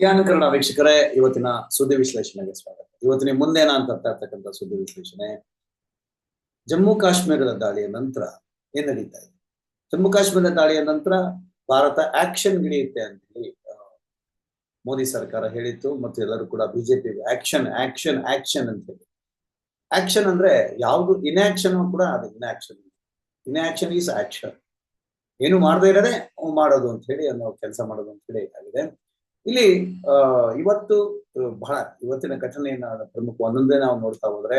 ಜ್ಞಾನ ಕನ್ನಡ ವೀಕ್ಷಕರೇ, ಇವತ್ತಿನ ಸುದ್ದಿ ವಿಶ್ಲೇಷಣೆಗೆ ಸ್ವಾಗತ. ಇವತ್ತಿನ ಮುಂದೆ ಅಂತ ತರ್ತಾ ಇರ್ತಕ್ಕಂಥ ಸುದ್ದಿ ವಿಶ್ಲೇಷಣೆ, ಜಮ್ಮು ಕಾಶ್ಮೀರದ ದಾಳಿಯ ನಂತರ ಏನ್ ನಡೀತಾ ಇದೆ? ಜಮ್ಮು ಕಾಶ್ಮೀರದ ದಾಳಿಯ ನಂತರ ಭಾರತ ಆಕ್ಷನ್ ಹಿಡಿಯುತ್ತೆ ಅಂತ ಮೋದಿ ಸರ್ಕಾರ ಹೇಳಿತ್ತು ಮತ್ತು ಎಲ್ಲರೂ ಕೂಡ ಬಿಜೆಪಿ ಆಕ್ಷನ್ ಆಕ್ಷನ್ ಆಕ್ಷನ್ ಅಂತ ಹೇಳಿ. ಆಕ್ಷನ್ ಅಂದ್ರೆ ಯಾವುದು ಇನ್ಆಕ್ಷನ್ ಕೂಡ ಅದು ಇನ್ಆಕ್ಷನ್ ಇನ್ಆಕ್ಷನ್ ಈಸ್ ಆಕ್ಷನ್. ಏನು ಮಾಡದೇ ಇರೋದೇ ಮಾಡೋದು ಅಂತ ಹೇಳಿ ಅನ್ನೋ ಕೆಲಸ ಮಾಡೋದು ಅಂತ ಹೇಳಿ ಆಗಿದೆ. ಇಲ್ಲಿ ಇವತ್ತು ಬಹಳ ಇವತ್ತಿನ ಘಟನೆಯನ್ನ ಪ್ರಮುಖ ಒಂದೊಂದೇ ನಾವು ನೋಡ್ತಾ ಹೋದ್ರೆ,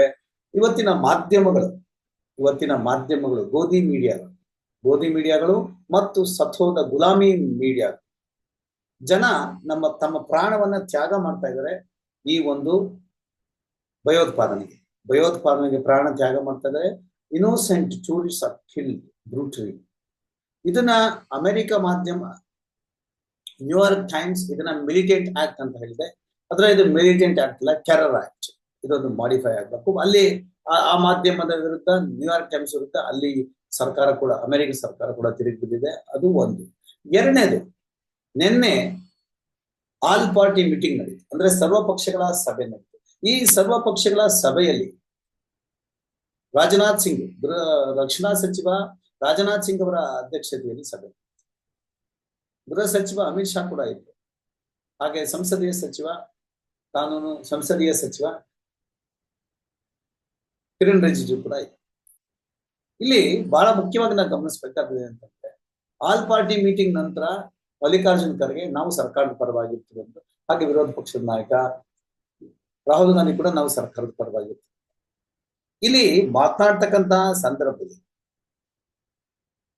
ಇವತ್ತಿನ ಮಾಧ್ಯಮಗಳು ಇವತ್ತಿನ ಮಾಧ್ಯಮಗಳು, ಗೋಧಿ ಮೀಡಿಯಾಗಳು ಗೋಧಿ ಮೀಡಿಯಾಗಳು ಮತ್ತು ಸತ್ವದ ಗುಲಾಮಿ ಮೀಡಿಯಾ ಜನ ನಮ್ಮ ತಮ್ಮ ಪ್ರಾಣವನ್ನ ತ್ಯಾಗ ಮಾಡ್ತಾ ಇದ್ದಾರೆ ಈ ಒಂದು ಭಯೋತ್ಪಾದನೆಗೆ. ಭಯೋತ್ಪಾದನೆಗೆ ಪ್ರಾಣ ತ್ಯಾಗ ಮಾಡ್ತಾ ಇದ್ದಾರೆ. Innocent tourist are kill brutally ಇದನ್ನ ಅಮೆರಿಕ ಮಾಧ್ಯಮ ನ್ಯೂಯಾರ್ಕ್ ಟೈಮ್ಸ್ ಇದನ್ನ ಮಿಲಿಟೆಂಟ್ ಆಕ್ಟ್ ಅಂತ ಹೇಳಿದೆ. ಅದರ ಇದು ಮಿಲಿಟೆಂಟ್ ಆಕ್ಟ್ ಇಲ್ಲ ಟೆರರ್ ಆಕ್ಟ್ ಇದೊಂದು ಮಾಡಿಫೈ ಆಗಬೇಕು. ಅಲ್ಲಿ ಆ- ಮಾಧ್ಯಮದ ವಿರುದ್ಧ ನ್ಯೂಯಾರ್ಕ್ ಟೈಮ್ಸ್ ವಿರುದ್ಧ ಅಲ್ಲಿ ಸರ್ಕಾರ ಕೂಡ ಅಮೆರಿಕ ಸರ್ಕಾರ ಕೂಡ ತಿರುಗಿ ಬಿದ್ದಿದೆ. ಅದು ಒಂದು. ಎರಡನೇದು, ನಿನ್ನೆ ಆಲ್ ಪಾರ್ಟಿ ಮೀಟಿಂಗ್ ನಡೆಯಿತು ಅಂದ್ರೆ ಸರ್ವ ಪಕ್ಷಗಳ ಸಭೆ ನಡೆಯಿತು ಈ ಸರ್ವ ಪಕ್ಷಗಳ ಸಭೆಯಲ್ಲಿ ರಾಜನಾಥ್ ಸಿಂಗ್ ರಕ್ಷಣಾ ಸಚಿವ ರಾಜನಾಥ್ ಸಿಂಗ್ ಅವರ ಅಧ್ಯಕ್ಷತೆಯಲ್ಲಿ ಸಭೆ. ಗೃಹ ಸಚಿವ ಅಮಿತ್ ಶಾ ಕೂಡ ಇದ್ರು. ಹಾಗೆ ಸಂಸದೀಯ ಸಚಿವ, ಕಾನೂನು ಸಂಸದೀಯ ಸಚಿವ ಕಿರಣ್ ರಿಜಿಜು ಕೂಡ ಇದೆ ಇಲ್ಲಿ ಬಹಳ ಮುಖ್ಯವಾಗಿ ನಾವು ಗಮನಿಸಬೇಕಾಗಿದೆ ಅಂತಂದ್ರೆ ಆಲ್ ಪಾರ್ಟಿ ಮೀಟಿಂಗ್ ನಂತರ ಮಲ್ಲಿಕಾರ್ಜುನ್ ಖರ್ಗೆ ನಾವು ಸರ್ಕಾರದ ಪರವಾಗಿರ್ತೀವಿ ಅಂತ ಹಾಗೆ ವಿರೋಧ ಪಕ್ಷದ ನಾಯಕ ರಾಹುಲ್ ಗಾಂಧಿ ಕೂಡ ನಾವು ಸರ್ಕಾರದ ಪರವಾಗಿರ್ತೀವಿ. ಇಲ್ಲಿ ಮಾತನಾಡ್ತಕ್ಕಂತಹ ಸಂದರ್ಭದಲ್ಲಿ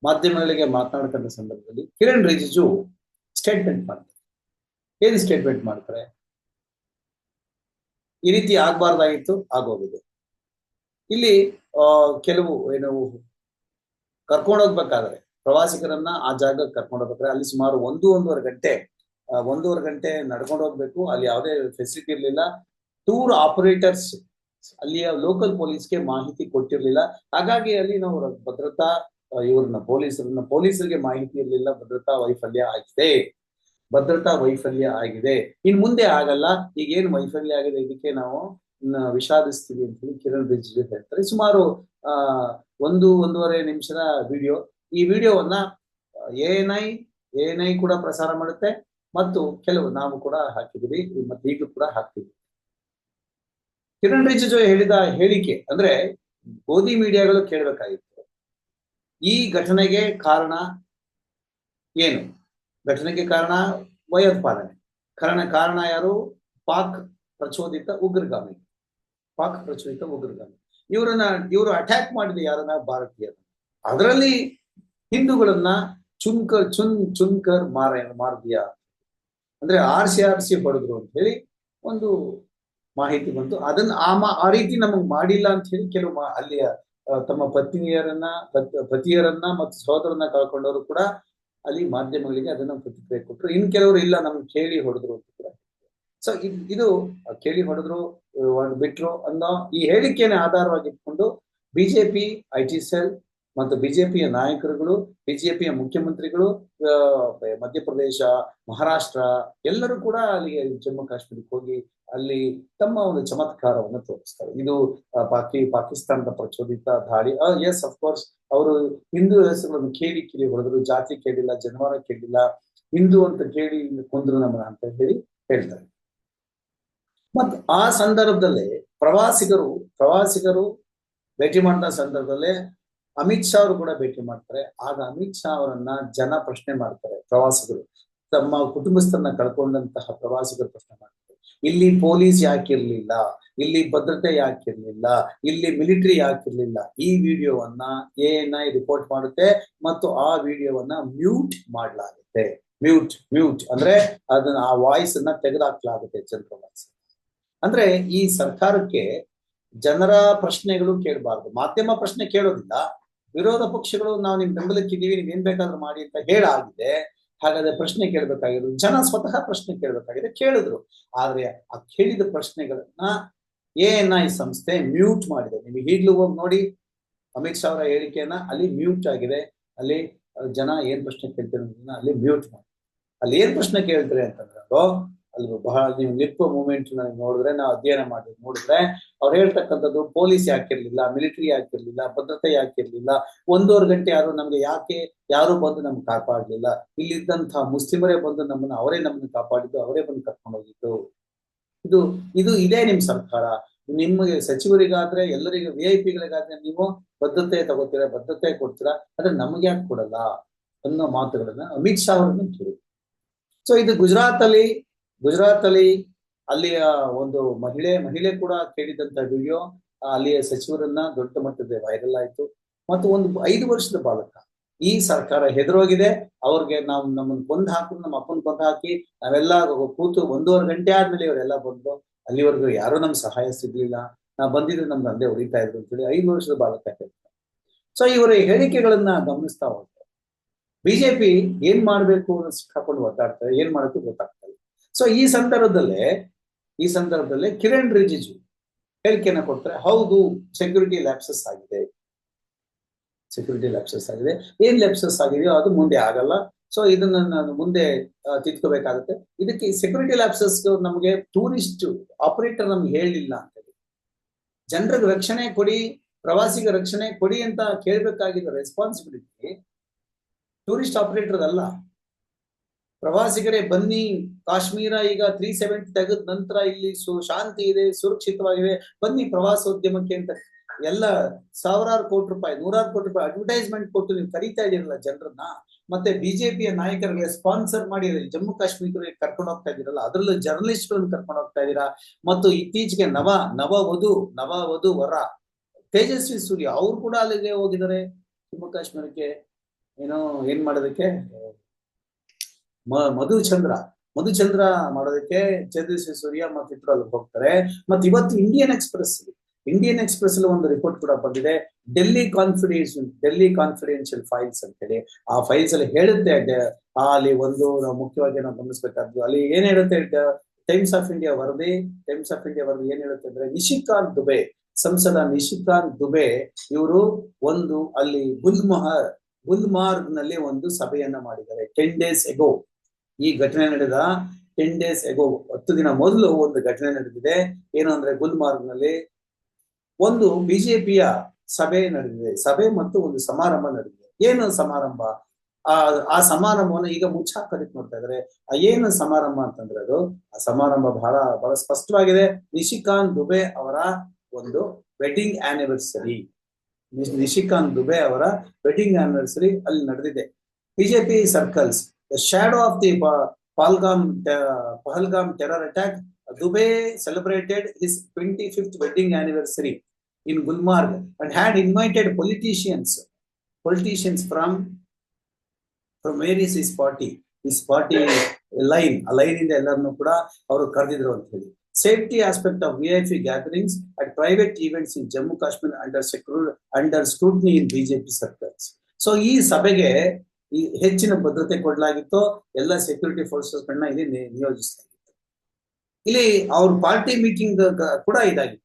ಮಾಧ್ಯಮಗಳಿಗೆ ಮಾತನಾಡ್ತಕ್ಕಂಥ ಸಂದರ್ಭದಲ್ಲಿ ಕಿರಣ್ ರಿಜಿಜು ಸ್ಟೇಟ್ಮೆಂಟ್ ಮಾಡ್ತಾರೆ. ಏನ್ ಸ್ಟೇಟ್ಮೆಂಟ್ ಮಾಡ್ತಾರೆ? ಈ ರೀತಿ ಆಗ್ಬಾರ್ದಾಗಿತ್ತು, ಆಗೋಗಿದೆ. ಇಲ್ಲಿ ಕೆಲವು, ಏನು, ಕರ್ಕೊಂಡು ಹೋಗ್ಬೇಕಾದ್ರೆ, ಪ್ರವಾಸಿಗರನ್ನ ಆ ಜಾಗಕ್ಕೆ ಕರ್ಕೊಂಡು ಹೋಗ್ಬೇಕಾದ್ರೆ, ಅಲ್ಲಿ ಸುಮಾರು ಒಂದು ಒಂದೂವರೆ ಗಂಟೆ ಒಂದೂವರೆ ಗಂಟೆ ನಡ್ಕೊಂಡು ಹೋಗ್ಬೇಕು. ಅಲ್ಲಿ ಯಾವುದೇ ಫೆಸಿಲಿಟಿ ಇರಲಿಲ್ಲ. ಟೂರ್ ಆಪರೇಟರ್ಸ್ ಅಲ್ಲಿಯ ಲೋಕಲ್ ಪೊಲೀಸ್ಗೆ ಮಾಹಿತಿ ಕೊಟ್ಟಿರ್ಲಿಲ್ಲ. ಹಾಗಾಗಿ ಅಲ್ಲಿ ನಾವು ಭದ್ರತಾ ಇವ್ರನ್ನ ಪೊಲೀಸರನ್ನ ಪೊಲೀಸರಿಗೆ ಮಾಹಿತಿ ಇರಲಿಲ್ಲ, ಭದ್ರತಾ ವೈಫಲ್ಯ ಆಗಿದೆ. ಭದ್ರತಾ ವೈಫಲ್ಯ ಆಗಿದೆ. ಇನ್ ಮುಂದೆ ಆಗಲ್ಲ, ಈಗ ಏನು ವೈಫಲ್ಯ ಆಗಿದೆ ಇದಕ್ಕೆ ನಾವು ವಿಷಾದಿಸ್ತೀವಿ ಅಂತ ಹೇಳಿ ಕಿರಣ್ ರಿಜಿಜು ಹೇಳ್ತಾರೆ. ಸುಮಾರು, ಆ, ಒಂದು, ಒಂದೂವರೆ ನಿಮಿಷದ ವಿಡಿಯೋ. ಈ ವಿಡಿಯೋವನ್ನ ಎಎನ್ಐ ಎಎನ್ಐ ಕೂಡ ಪ್ರಸಾರ ಮಾಡುತ್ತೆ ಮತ್ತು ಕೆಲವು ನಾವು ಕೂಡ ಹಾಕಿದೀವಿ ಮತ್ತೆ ಈಗಲೂ ಕೂಡ ಹಾಕ್ತೀವಿ. ಕಿರಣ್ ರಿಜಿಜು ಹೇಳಿದ ಹೇಳಿಕೆ ಅಂದ್ರೆ ಗೋಧಿ ಮೀಡಿಯಾಗಳು ಕೇಳಬೇಕಾಗಿತ್ತು. ಈ ಘಟನೆಗೆ ಕಾರಣ ಏನು? ಘಟನೆಗೆ ಕಾರಣ ಭಯೋತ್ಪಾದನೆ. ಕಾರಣ ಕಾರಣ ಯಾರು? ಪಾಕ್ ಪ್ರಚೋದಿತ ಉಗ್ರಗಾಮಿ. ಪಾಕ್ ಪ್ರಚೋದಿತ ಉಗ್ರಗಾಮಿ. ಇವರನ್ನ, ಇವರು ಅಟ್ಯಾಕ್ ಮಾಡಿದ ಯಾರನ್ನ? ಭಾರತೀಯರು ಅದರಲ್ಲಿ ಹಿಂದೂಗಳನ್ನ ಚುಂಕರ್ ಚುನ್, ಚುನ್ಕರ್ ಮಾರ, ಮಾರ್ದಿಯ. ಅಂದ್ರೆ ಆರ್ಸಿ ಆರ್ಸಿ ಹೊಡೆದ್ರು ಅಂತ ಹೇಳಿ ಒಂದು ಮಾಹಿತಿ ಬಂತು. ಅದನ್ನ ಆ ಮಾ- ಆ ರೀತಿ ನಮಗ್ ಮಾಡಿಲ್ಲ ಅಂತ ಹೇಳಿ ಕೆಲವು ಅಲ್ಲಿಯ ತಮ್ಮ ಪತ್ನಿಯರನ್ನ, ಪತ್- ಪತಿಯರನ್ನ ಮತ್ತು ಸಹೋದರನ್ನ ಕಳ್ಕೊಂಡವರು ಕೂಡ ಅಲ್ಲಿ ಮಾಧ್ಯಮಗಳಿಗೆ ಅದನ್ನ ಪ್ರತಿಕ್ರಿಯೆ ಕೊಟ್ಟರು. ಇನ್ ಕೆಲವರು ಇಲ್ಲ, ನಮ್ಗೆ ಕೇಳಿ ಹೊಡೆದ್ರು ಅಂತ ಕೂಡ ಸೊ ಇದು ಕೇಳಿ ಹೊಡೆದ್ರು ಬಿಟ್ರು ಅನ್ನೋ ಈ ಹೇಳಿಕೆನ ಆಧಾರವಾಗಿ ಇಟ್ಕೊಂಡು ಬಿಜೆಪಿ, ಐ ಟಿ ಸೆಲ್ ಮತ್ತು ಬಿಜೆಪಿಯ ನಾಯಕರುಗಳು, ಬಿಜೆಪಿಯ ಮುಖ್ಯಮಂತ್ರಿಗಳು ಮಧ್ಯಪ್ರದೇಶ, ಮಹಾರಾಷ್ಟ್ರ, ಎಲ್ಲರೂ ಕೂಡ ಅಲ್ಲಿ ಜಮ್ಮು ಕಾಶ್ಮೀರಕ್ಕೆ ಹೋಗಿ ಅಲ್ಲಿ ತಮ್ಮ ಒಂದು ಚಮತ್ಕಾರವನ್ನು ತೋರಿಸ್ತಾರೆ. ಇದು ಪಾಕಿ, ಪಾಕಿಸ್ತಾನದ ಪ್ರಚೋದಿತ ದಾಳಿ. ಎಸ್ ಅಫ್ಕೋರ್ಸ್ ಅವರು ಹಿಂದೂ ಹೆಸರುಗಳನ್ನು ಕೇಳಿ ಕೇಳಿ ಹೊಡೆದ್ರು, ಜಾತಿ ಕೇಳಿಲ್ಲ ಜನವಾರ ಕೇಳಿಲ್ಲ, ಹಿಂದೂ ಅಂತ ಕೇಳಿ ಕೊಂದ್ರು ನಮ್ಮನ್ನ ಅಂತ ಹೇಳಿ ಹೇಳ್ತಾರೆ. ಮತ್ತು ಆ ಸಂದರ್ಭದಲ್ಲೇ ಪ್ರವಾಸಿಗರು ಪ್ರವಾಸಿಗರು ಭೇಟಿ ಮಾಡಿದ ಸಂದರ್ಭದಲ್ಲೇ ಅಮಿತ್ ಶಾ ಅವರು ಕೂಡ ಭೇಟಿ ಮಾಡ್ತಾರೆ. ಆಗ ಅಮಿತ್ ಶಾ ಅವರನ್ನ ಜನ ಪ್ರಶ್ನೆ ಮಾಡ್ತಾರೆ, ಪ್ರವಾಸಿಗರು. ತಮ್ಮ ಕುಟುಂಬಸ್ಥರನ್ನ ಕಳ್ಕೊಂಡಂತಹ ಪ್ರವಾಸಿಗರು ಪ್ರಶ್ನೆ ಮಾಡ್ತಾರೆ. ಇಲ್ಲಿ ಪೊಲೀಸ್ ಯಾಕಿರ್ಲಿಲ್ಲ, ಇಲ್ಲಿ ಭದ್ರತೆ ಯಾಕಿರ್ಲಿಲ್ಲ, ಇಲ್ಲಿ ಮಿಲಿಟರಿ ಯಾಕಿರ್ಲಿಲ್ಲ, ಈ ವಿಡಿಯೋವನ್ನ ಎಎನ್ಐ ರಿಪೋರ್ಟ್ ಮಾಡುತ್ತೆ ಮತ್ತು ಆ ವಿಡಿಯೋವನ್ನ ಮ್ಯೂಟ್ ಮಾಡಲಾಗುತ್ತೆ. ಮ್ಯೂಟ್ ಮ್ಯೂಟ್ ಅಂದ್ರೆ ಅದನ್ನ ಆ ವಾಯ್ಸ್ ಅನ್ನ ತೆಗೆದಾಕ್ಲಾಗುತ್ತೆ ಜನರ ಅಂದ್ರೆ ಈ ಸರ್ಕಾರಕ್ಕೆ ಜನರ ಪ್ರಶ್ನೆಗಳು ಕೇಳಬಾರ್ದು. ಮಾಧ್ಯಮ ಪ್ರಶ್ನೆ ಕೇಳೋದಿಲ್ಲ. ವಿರೋಧ ಪಕ್ಷಗಳು ನಾವು ನಿಮ್ ಬೆಂಬಲಕ್ಕಿದ್ದೀವಿ, ನೀವು ಏನ್ ಬೇಕಾದ್ರೂ ಮಾಡಿ ಅಂತ ಹೇಳಾಗಿದೆ. ಹಾಗಾದ್ರೆ ಪ್ರಶ್ನೆ ಕೇಳಬೇಕಾಗಿರೋದು ಜನ ಸ್ವತಃ ಪ್ರಶ್ನೆ ಕೇಳಬೇಕಾಗಿದೆ ಕೇಳಿದ್ರು. ಆದ್ರೆ ಆ ಕೇಳಿದ ಪ್ರಶ್ನೆಗಳನ್ನ ಎನ್ ಐ ಸಂಸ್ಥೆ ಮ್ಯೂಟ್ ಮಾಡಿದೆ. ನಿಮಗೆ ಈಗ್ಲೂ ಹೋಗಿ ನೋಡಿ, ಅಮಿತ್ ಶಾ ಅವರ ಹೇಳಿಕೆಯನ್ನ ಅಲ್ಲಿ ಮ್ಯೂಟ್ ಆಗಿದೆ. ಅಲ್ಲಿ ಜನ ಏನ್ ಪ್ರಶ್ನೆ ಕೇಳ್ತಾರೆ ಅಲ್ಲಿ ಮ್ಯೂಟ್ ಮಾಡಿ. ಅಲ್ಲಿ ಏನ್ ಪ್ರಶ್ನೆ ಕೇಳ್ತಾರೆ ಅಂತಂದ್ರೆ ಅಲ್ಲಿ ಬಹಳ ನೀವು ನಿಪ್ ಮೂಮೆಂಟ್ ನೋಡಿದ್ರೆ ನಾವು ಅಧ್ಯಯನ ಮಾಡಿ ನೋಡಿದ್ರೆ ಅವ್ರು ಹೇಳ್ತಕ್ಕಂಥದ್ದು ಪೊಲೀಸ್ ಯಾಕಿರ್ಲಿಲ್ಲ ಮಿಲಿಟರಿ ಯಾಕಿರ್ಲಿಲ್ಲ, ಭದ್ರತೆ ಯಾಕಿರ್ಲಿಲ್ಲ, ಒಂದೂವರೆ ಗಂಟೆ ಯಾರು ನಮ್ಗೆ ಯಾಕೆ ಯಾರು ಬಂದು ನಮ್ಗೆ ಕಾಪಾಡ್ಲಿಲ್ಲ ಇಲ್ಲಿದ್ದಂತಹ ಮುಸ್ಲಿಮರೇ ಬಂದು ನಮ್ಮನ್ನ ಅವರೇ ನಮ್ಮನ್ನ ಕಾಪಾಡಿದ್ದು, ಅವರೇ ಬಂದು ಕರ್ಕೊಂಡು ಹೋಗಿದ್ದು. ಇದು ಇದು ಇದೇ ನಿಮ್ ಸರ್ಕಾರ. ನಿಮಗೆ ಸಚಿವರಿಗಾದ್ರೆ, ಎಲ್ಲರಿಗೂ ವಿ ಐ ಪಿಗಳಿಗಾದ್ರೆ ನೀವು ಭದ್ರತೆ ತಗೋತೀರಾ, ಭದ್ರತೆ ಕೊಡ್ತೀರಾ, ಆದ್ರೆ ನಮಗೆ ಯಾಕೆ ಕೊಡಲ್ಲ ಅನ್ನೋ ಮಾತುಗಳನ್ನ ಅಮಿತ್ ಶಾ ಅವ್ರನ್ನ ಕೇಳಿ ಸೊ ಇದು ಗುಜರಾತ್ ಅಲ್ಲಿ ಗುಜರಾತ್ ಅಲ್ಲಿ ಅಲ್ಲಿಯ ಒಂದು ಮಹಿಳೆ ಮಹಿಳೆ ಕೂಡ ಕೇಳಿದಂತ ವಿಡಿಯೋ ಅಲ್ಲಿಯ ಸಚಿವರನ್ನ ದೊಡ್ಡ ಮಟ್ಟದ ವೈರಲ್ ಆಯ್ತು. ಮತ್ತು ಒಂದು ಐದು ವರ್ಷದ ಬಾಲಕ ಈ ಸರ್ಕಾರ ಹೆದರೋಗಿದೆ. ಅವ್ರಿಗೆ ನಾವು ನಮ್ಮನ್ನ ಕೊಂದು ಹಾಕಿದ್ರು ನಮ್ಮ ಅಪ್ಪನ ಕೊಂದು ಹಾಕಿ, ನಾವೆಲ್ಲ ಕೂತು ಒಂದೂವರೆ ಗಂಟೆ ಆದ್ಮೇಲೆ ಇವರೆಲ್ಲ ಬಂದ್ರು ಅಲ್ಲಿವರೆಗೂ ಯಾರೂ ನಮ್ಗೆ ಸಹಾಯ ಸಿಗ್ಲಿಲ್ಲ. ನಾ ಬಂದಿದ್ರೆ ನಮ್ ತಂದೆ ಹೊಡಿತಾ ಇದ್ರು ಅಂತೇಳಿ ಐದು ವರ್ಷದ ಬಾಲಕ ಹೇಳ್ತಾರೆ. ಸೊ ಇವರ ಹೇಳಿಕೆಗಳನ್ನ ಗಮನಿಸ್ತಾ ಹೋಗ್ತಾರೆ ಬಿಜೆಪಿ ಏನ್ ಮಾಡ್ಬೇಕು ಸಿಕ್ಕಾಕೊಂಡು ಒದ್ದಾಡ್ತಾರೆ, ಏನ್ ಮಾಡಬೇಕು ಗೊತ್ತಾಗ್ತಲ್ಲ. ಸೊ ಈ ಸಂದರ್ಭದಲ್ಲೇ ಈ ಸಂದರ್ಭದಲ್ಲೇ ಕಿರಣ್ ರಿಜಿಜು ಹೇಳಿಕೆಯನ್ನು ಕೊಟ್ರೆ, ಹೌದು ಸೆಕ್ಯೂರಿಟಿ ಲ್ಯಾಪ್ಸಸ್ ಆಗಿದೆ. ಸೆಕ್ಯೂರಿಟಿ ಲ್ಯಾಪ್ಸಸ್ ಆಗಿದೆ. ಏನ್ ಲ್ಯಾಪ್ಸಸ್ ಆಗಿದೆಯೋ ಅದು ಮುಂದೆ ಆಗಲ್ಲ. ಸೊ ಇದನ್ನ ನಾನು ಮುಂದೆ ತಿದ್ಕೋಬೇಕಾಗುತ್ತೆ. ಇದಕ್ಕೆ ಸೆಕ್ಯೂರಿಟಿ ಲ್ಯಾಪ್ಸಸ್ ನಮಗೆ ಟೂರಿಸ್ಟ್ ಆಪರೇಟರ್ ನಮ್ಗೆ ಹೇಳಿಲ್ಲ ಅಂತ ಜನರಿಗೆ ರಕ್ಷಣೆ ಕೊಡಿ, ಪ್ರವಾಸಿಗ ರಕ್ಷಣೆ ಕೊಡಿ ಅಂತ ಕೇಳಬೇಕಾಗಿದ್ದ ರೆಸ್ಪಾನ್ಸಿಬಿಲಿಟಿ ಟೂರಿಸ್ಟ್ ಆಪರೇಟರ್ ಅಲ್ಲ ಪ್ರವಾಸಿಗರೇ, ಬನ್ನಿ. ಕಾಶ್ಮೀರ ಈಗ ತ್ರೀ ಸೆವೆಂಟಿ ತೆಗೆದ ನಂತರ ಇಲ್ಲಿ ಸು, ಶಾಂತಿ ಇದೆ ಸುರಕ್ಷಿತವಾಗಿದೆ ಬನ್ನಿ ಪ್ರವಾಸೋದ್ಯಮಕ್ಕೆ ಅಂತ. ಎಲ್ಲ ಸಾವಿರಾರು ಕೋಟಿ ರೂಪಾಯಿ, ನೂರಾರು ಕೋಟಿ ರೂಪಾಯಿ ಅಡ್ವರ್ಟೈಸ್ಮೆಂಟ್ ಕೊಟ್ಟು ನೀವು ಕರೀತಾ ಇದ್ದೀರಲ್ಲ ಜನರನ್ನ. ಮತ್ತೆ ಬಿಜೆಪಿಯ ನಾಯಕರಿಗೆ ಸ್ಪಾನ್ಸರ್ ಮಾಡಿ ಜಮ್ಮು ಕಾಶ್ಮೀರಕ್ಕೆ ಕರ್ಕೊಂಡು ಹೋಗ್ತಾ ಇದ್ದೀರಲ್ಲ, ಅದರಲ್ಲೂ ಜರ್ನಲಿಸ್ಟ್ ಗಳನ್ನ ಕರ್ಕೊಂಡು ಹೋಗ್ತಾ ಇದ್ದೀರಾ? ಮತ್ತು ಇತ್ತೀಚೆಗೆ ನವ ನವ ವಧು ನವ ವಧು ವರ, ತೇಜಸ್ವಿ ಸೂರ್ಯ, ಅವ್ರು ಕೂಡ ಅಲ್ಲಿಗೆ ಹೋಗಿದ್ದಾರೆ. ಜಮ್ಮು ಕಾಶ್ಮೀರಕ್ಕೆ. ಏನೋ, ಏನ್ ಮಾಡೋದಕ್ಕೆ? ಮಧುಚಂದ್ರ. ಮಧುಚಂದ್ರ ಮಾಡೋದಕ್ಕೆ ತೇಜಸ್ವಿ ಸೂರ್ಯ ಮತ್ತೆ ಇಬ್ಬರು ಅಲ್ಲಿ ಹೋಗ್ತಾರೆ. ಮತ್ತೆ ಇವತ್ತು ಇಂಡಿಯನ್ ಎಕ್ಸ್ಪ್ರೆಸ್ ಇಂಡಿಯನ್ ಎಕ್ಸ್ಪ್ರೆಸ್ ಅಲ್ಲಿ ಒಂದು ರಿಪೋರ್ಟ್ ಕೂಡ ಬಂದಿದೆ. Delhi confidence Delhi confidential files ಅಂತ ಹೇಳಿ. ಆ ಫೈಲ್ಸ್ ಅಲ್ಲಿ ಹೇಳುತ್ತೆ ಅಲ್ಲಿ ಒಂದು ನಾವು ಮುಖ್ಯವಾಗಿ ನಾವು ಗಮನಿಸಬೇಕಾದ್ದು, ಅಲ್ಲಿ ಏನ್ ಹೇಳುತ್ತೆ ಟೈಮ್ಸ್ ಆಫ್ ಇಂಡಿಯಾ ವರದಿ ಟೈಮ್ಸ್ ಆಫ್ ಇಂಡಿಯಾ ವರದಿ ಏನ್ ಹೇಳುತ್ತೆ ಅಂದ್ರೆ ನಿಶಿಕಾಂತ್ ದುಬೆ, ಸಂಸದ ನಿಶಿಕಾಂತ್ ದುಬೆ ಇವರು ಒಂದು ಅಲ್ಲಿ ಗುಲ್ಮಹರ್ ಗುಲ್ಮಾರ್ಗ್ನಲ್ಲಿ ಒಂದು ಸಭೆಯನ್ನ ಮಾಡಿದ್ದಾರೆ. ಟೆನ್ ಡೇಸ್ ಎಗೋ ಈ ಘಟನೆ ನಡೆದ ಟೆನ್ ಡೇಸ್ ಎಗೋ ಹತ್ತು ದಿನ ಮೊದಲು ಒಂದು ಘಟನೆ ನಡೆದಿದೆ. ಏನು ಅಂದ್ರೆ ಗುಲ್ಮಾರ್ಗ್ನಲ್ಲಿ ಒಂದು ಬಿಜೆಪಿಯ ಸಭೆ ನಡೆದಿದೆ. ಸಭೆ ಮತ್ತು ಒಂದು ಸಮಾರಂಭ ನಡೆದಿದೆ. ಏನು ಸಮಾರಂಭ? ಆ ಆ ಸಮಾರಂಭವನ್ನು ಈಗ ಮುಚ್ಚಾಕೋದಕ್ಕೆ ನೋಡ್ತಾ ಇದಾರೆ. ಆ ಏನು ಸಮಾರಂಭ ಅಂತಂದ್ರೆ ಅದು, ಆ ಸಮಾರಂಭ ಬಹಳ ಬಹಳ ಸ್ಪಷ್ಟವಾಗಿದೆ. ನಿಶಿಕಾಂತ್ ದುಬೆ ಅವರ ಒಂದು ವೆಡ್ಡಿಂಗ್ ಆನಿವರ್ಸರಿ ನಿಶಿಕಾಂತ್ ದುಬೆ ಅವರ ವೆಡ್ಡಿಂಗ್ ಆನಿವರ್ಸರಿ ಅಲ್ಲಿ ನಡೆದಿದೆ. BJP circles the shadow of the Pahalgam Pahalgam terror attack Dubai celebrated his twenty fifth wedding anniversary in Gulmarg and had invited politicians, politicians from from various his party, his party line, ಆ line ಇಂದ ಎಲ್ಲರನ್ನು ಕೂಡ ಅವರು ಕರೆದಿದ್ರು ಅಂತ ಹೇಳಿ safety aspect I P gatherings at private events in Jammu Kashmir under secure under scrutiny in BJP circles so ಈ ಹೆಚ್ಚಿನ ಭದ್ರತೆ ಕೊಡಲಾಗಿತ್ತು ಎಲ್ಲ ಸೆಕ್ಯೂರಿಟಿ ಫೋರ್ಸಸ್ ಗಳನ್ನ ಇಲ್ಲಿ ನಿಯೋಜಿಸಲಾಗಿತ್ತು. ಇಲ್ಲಿ ಅವ್ರ ಪಾರ್ಟಿ ಮೀಟಿಂಗ್ ಕೂಡ ಇದಾಗಿತ್ತು.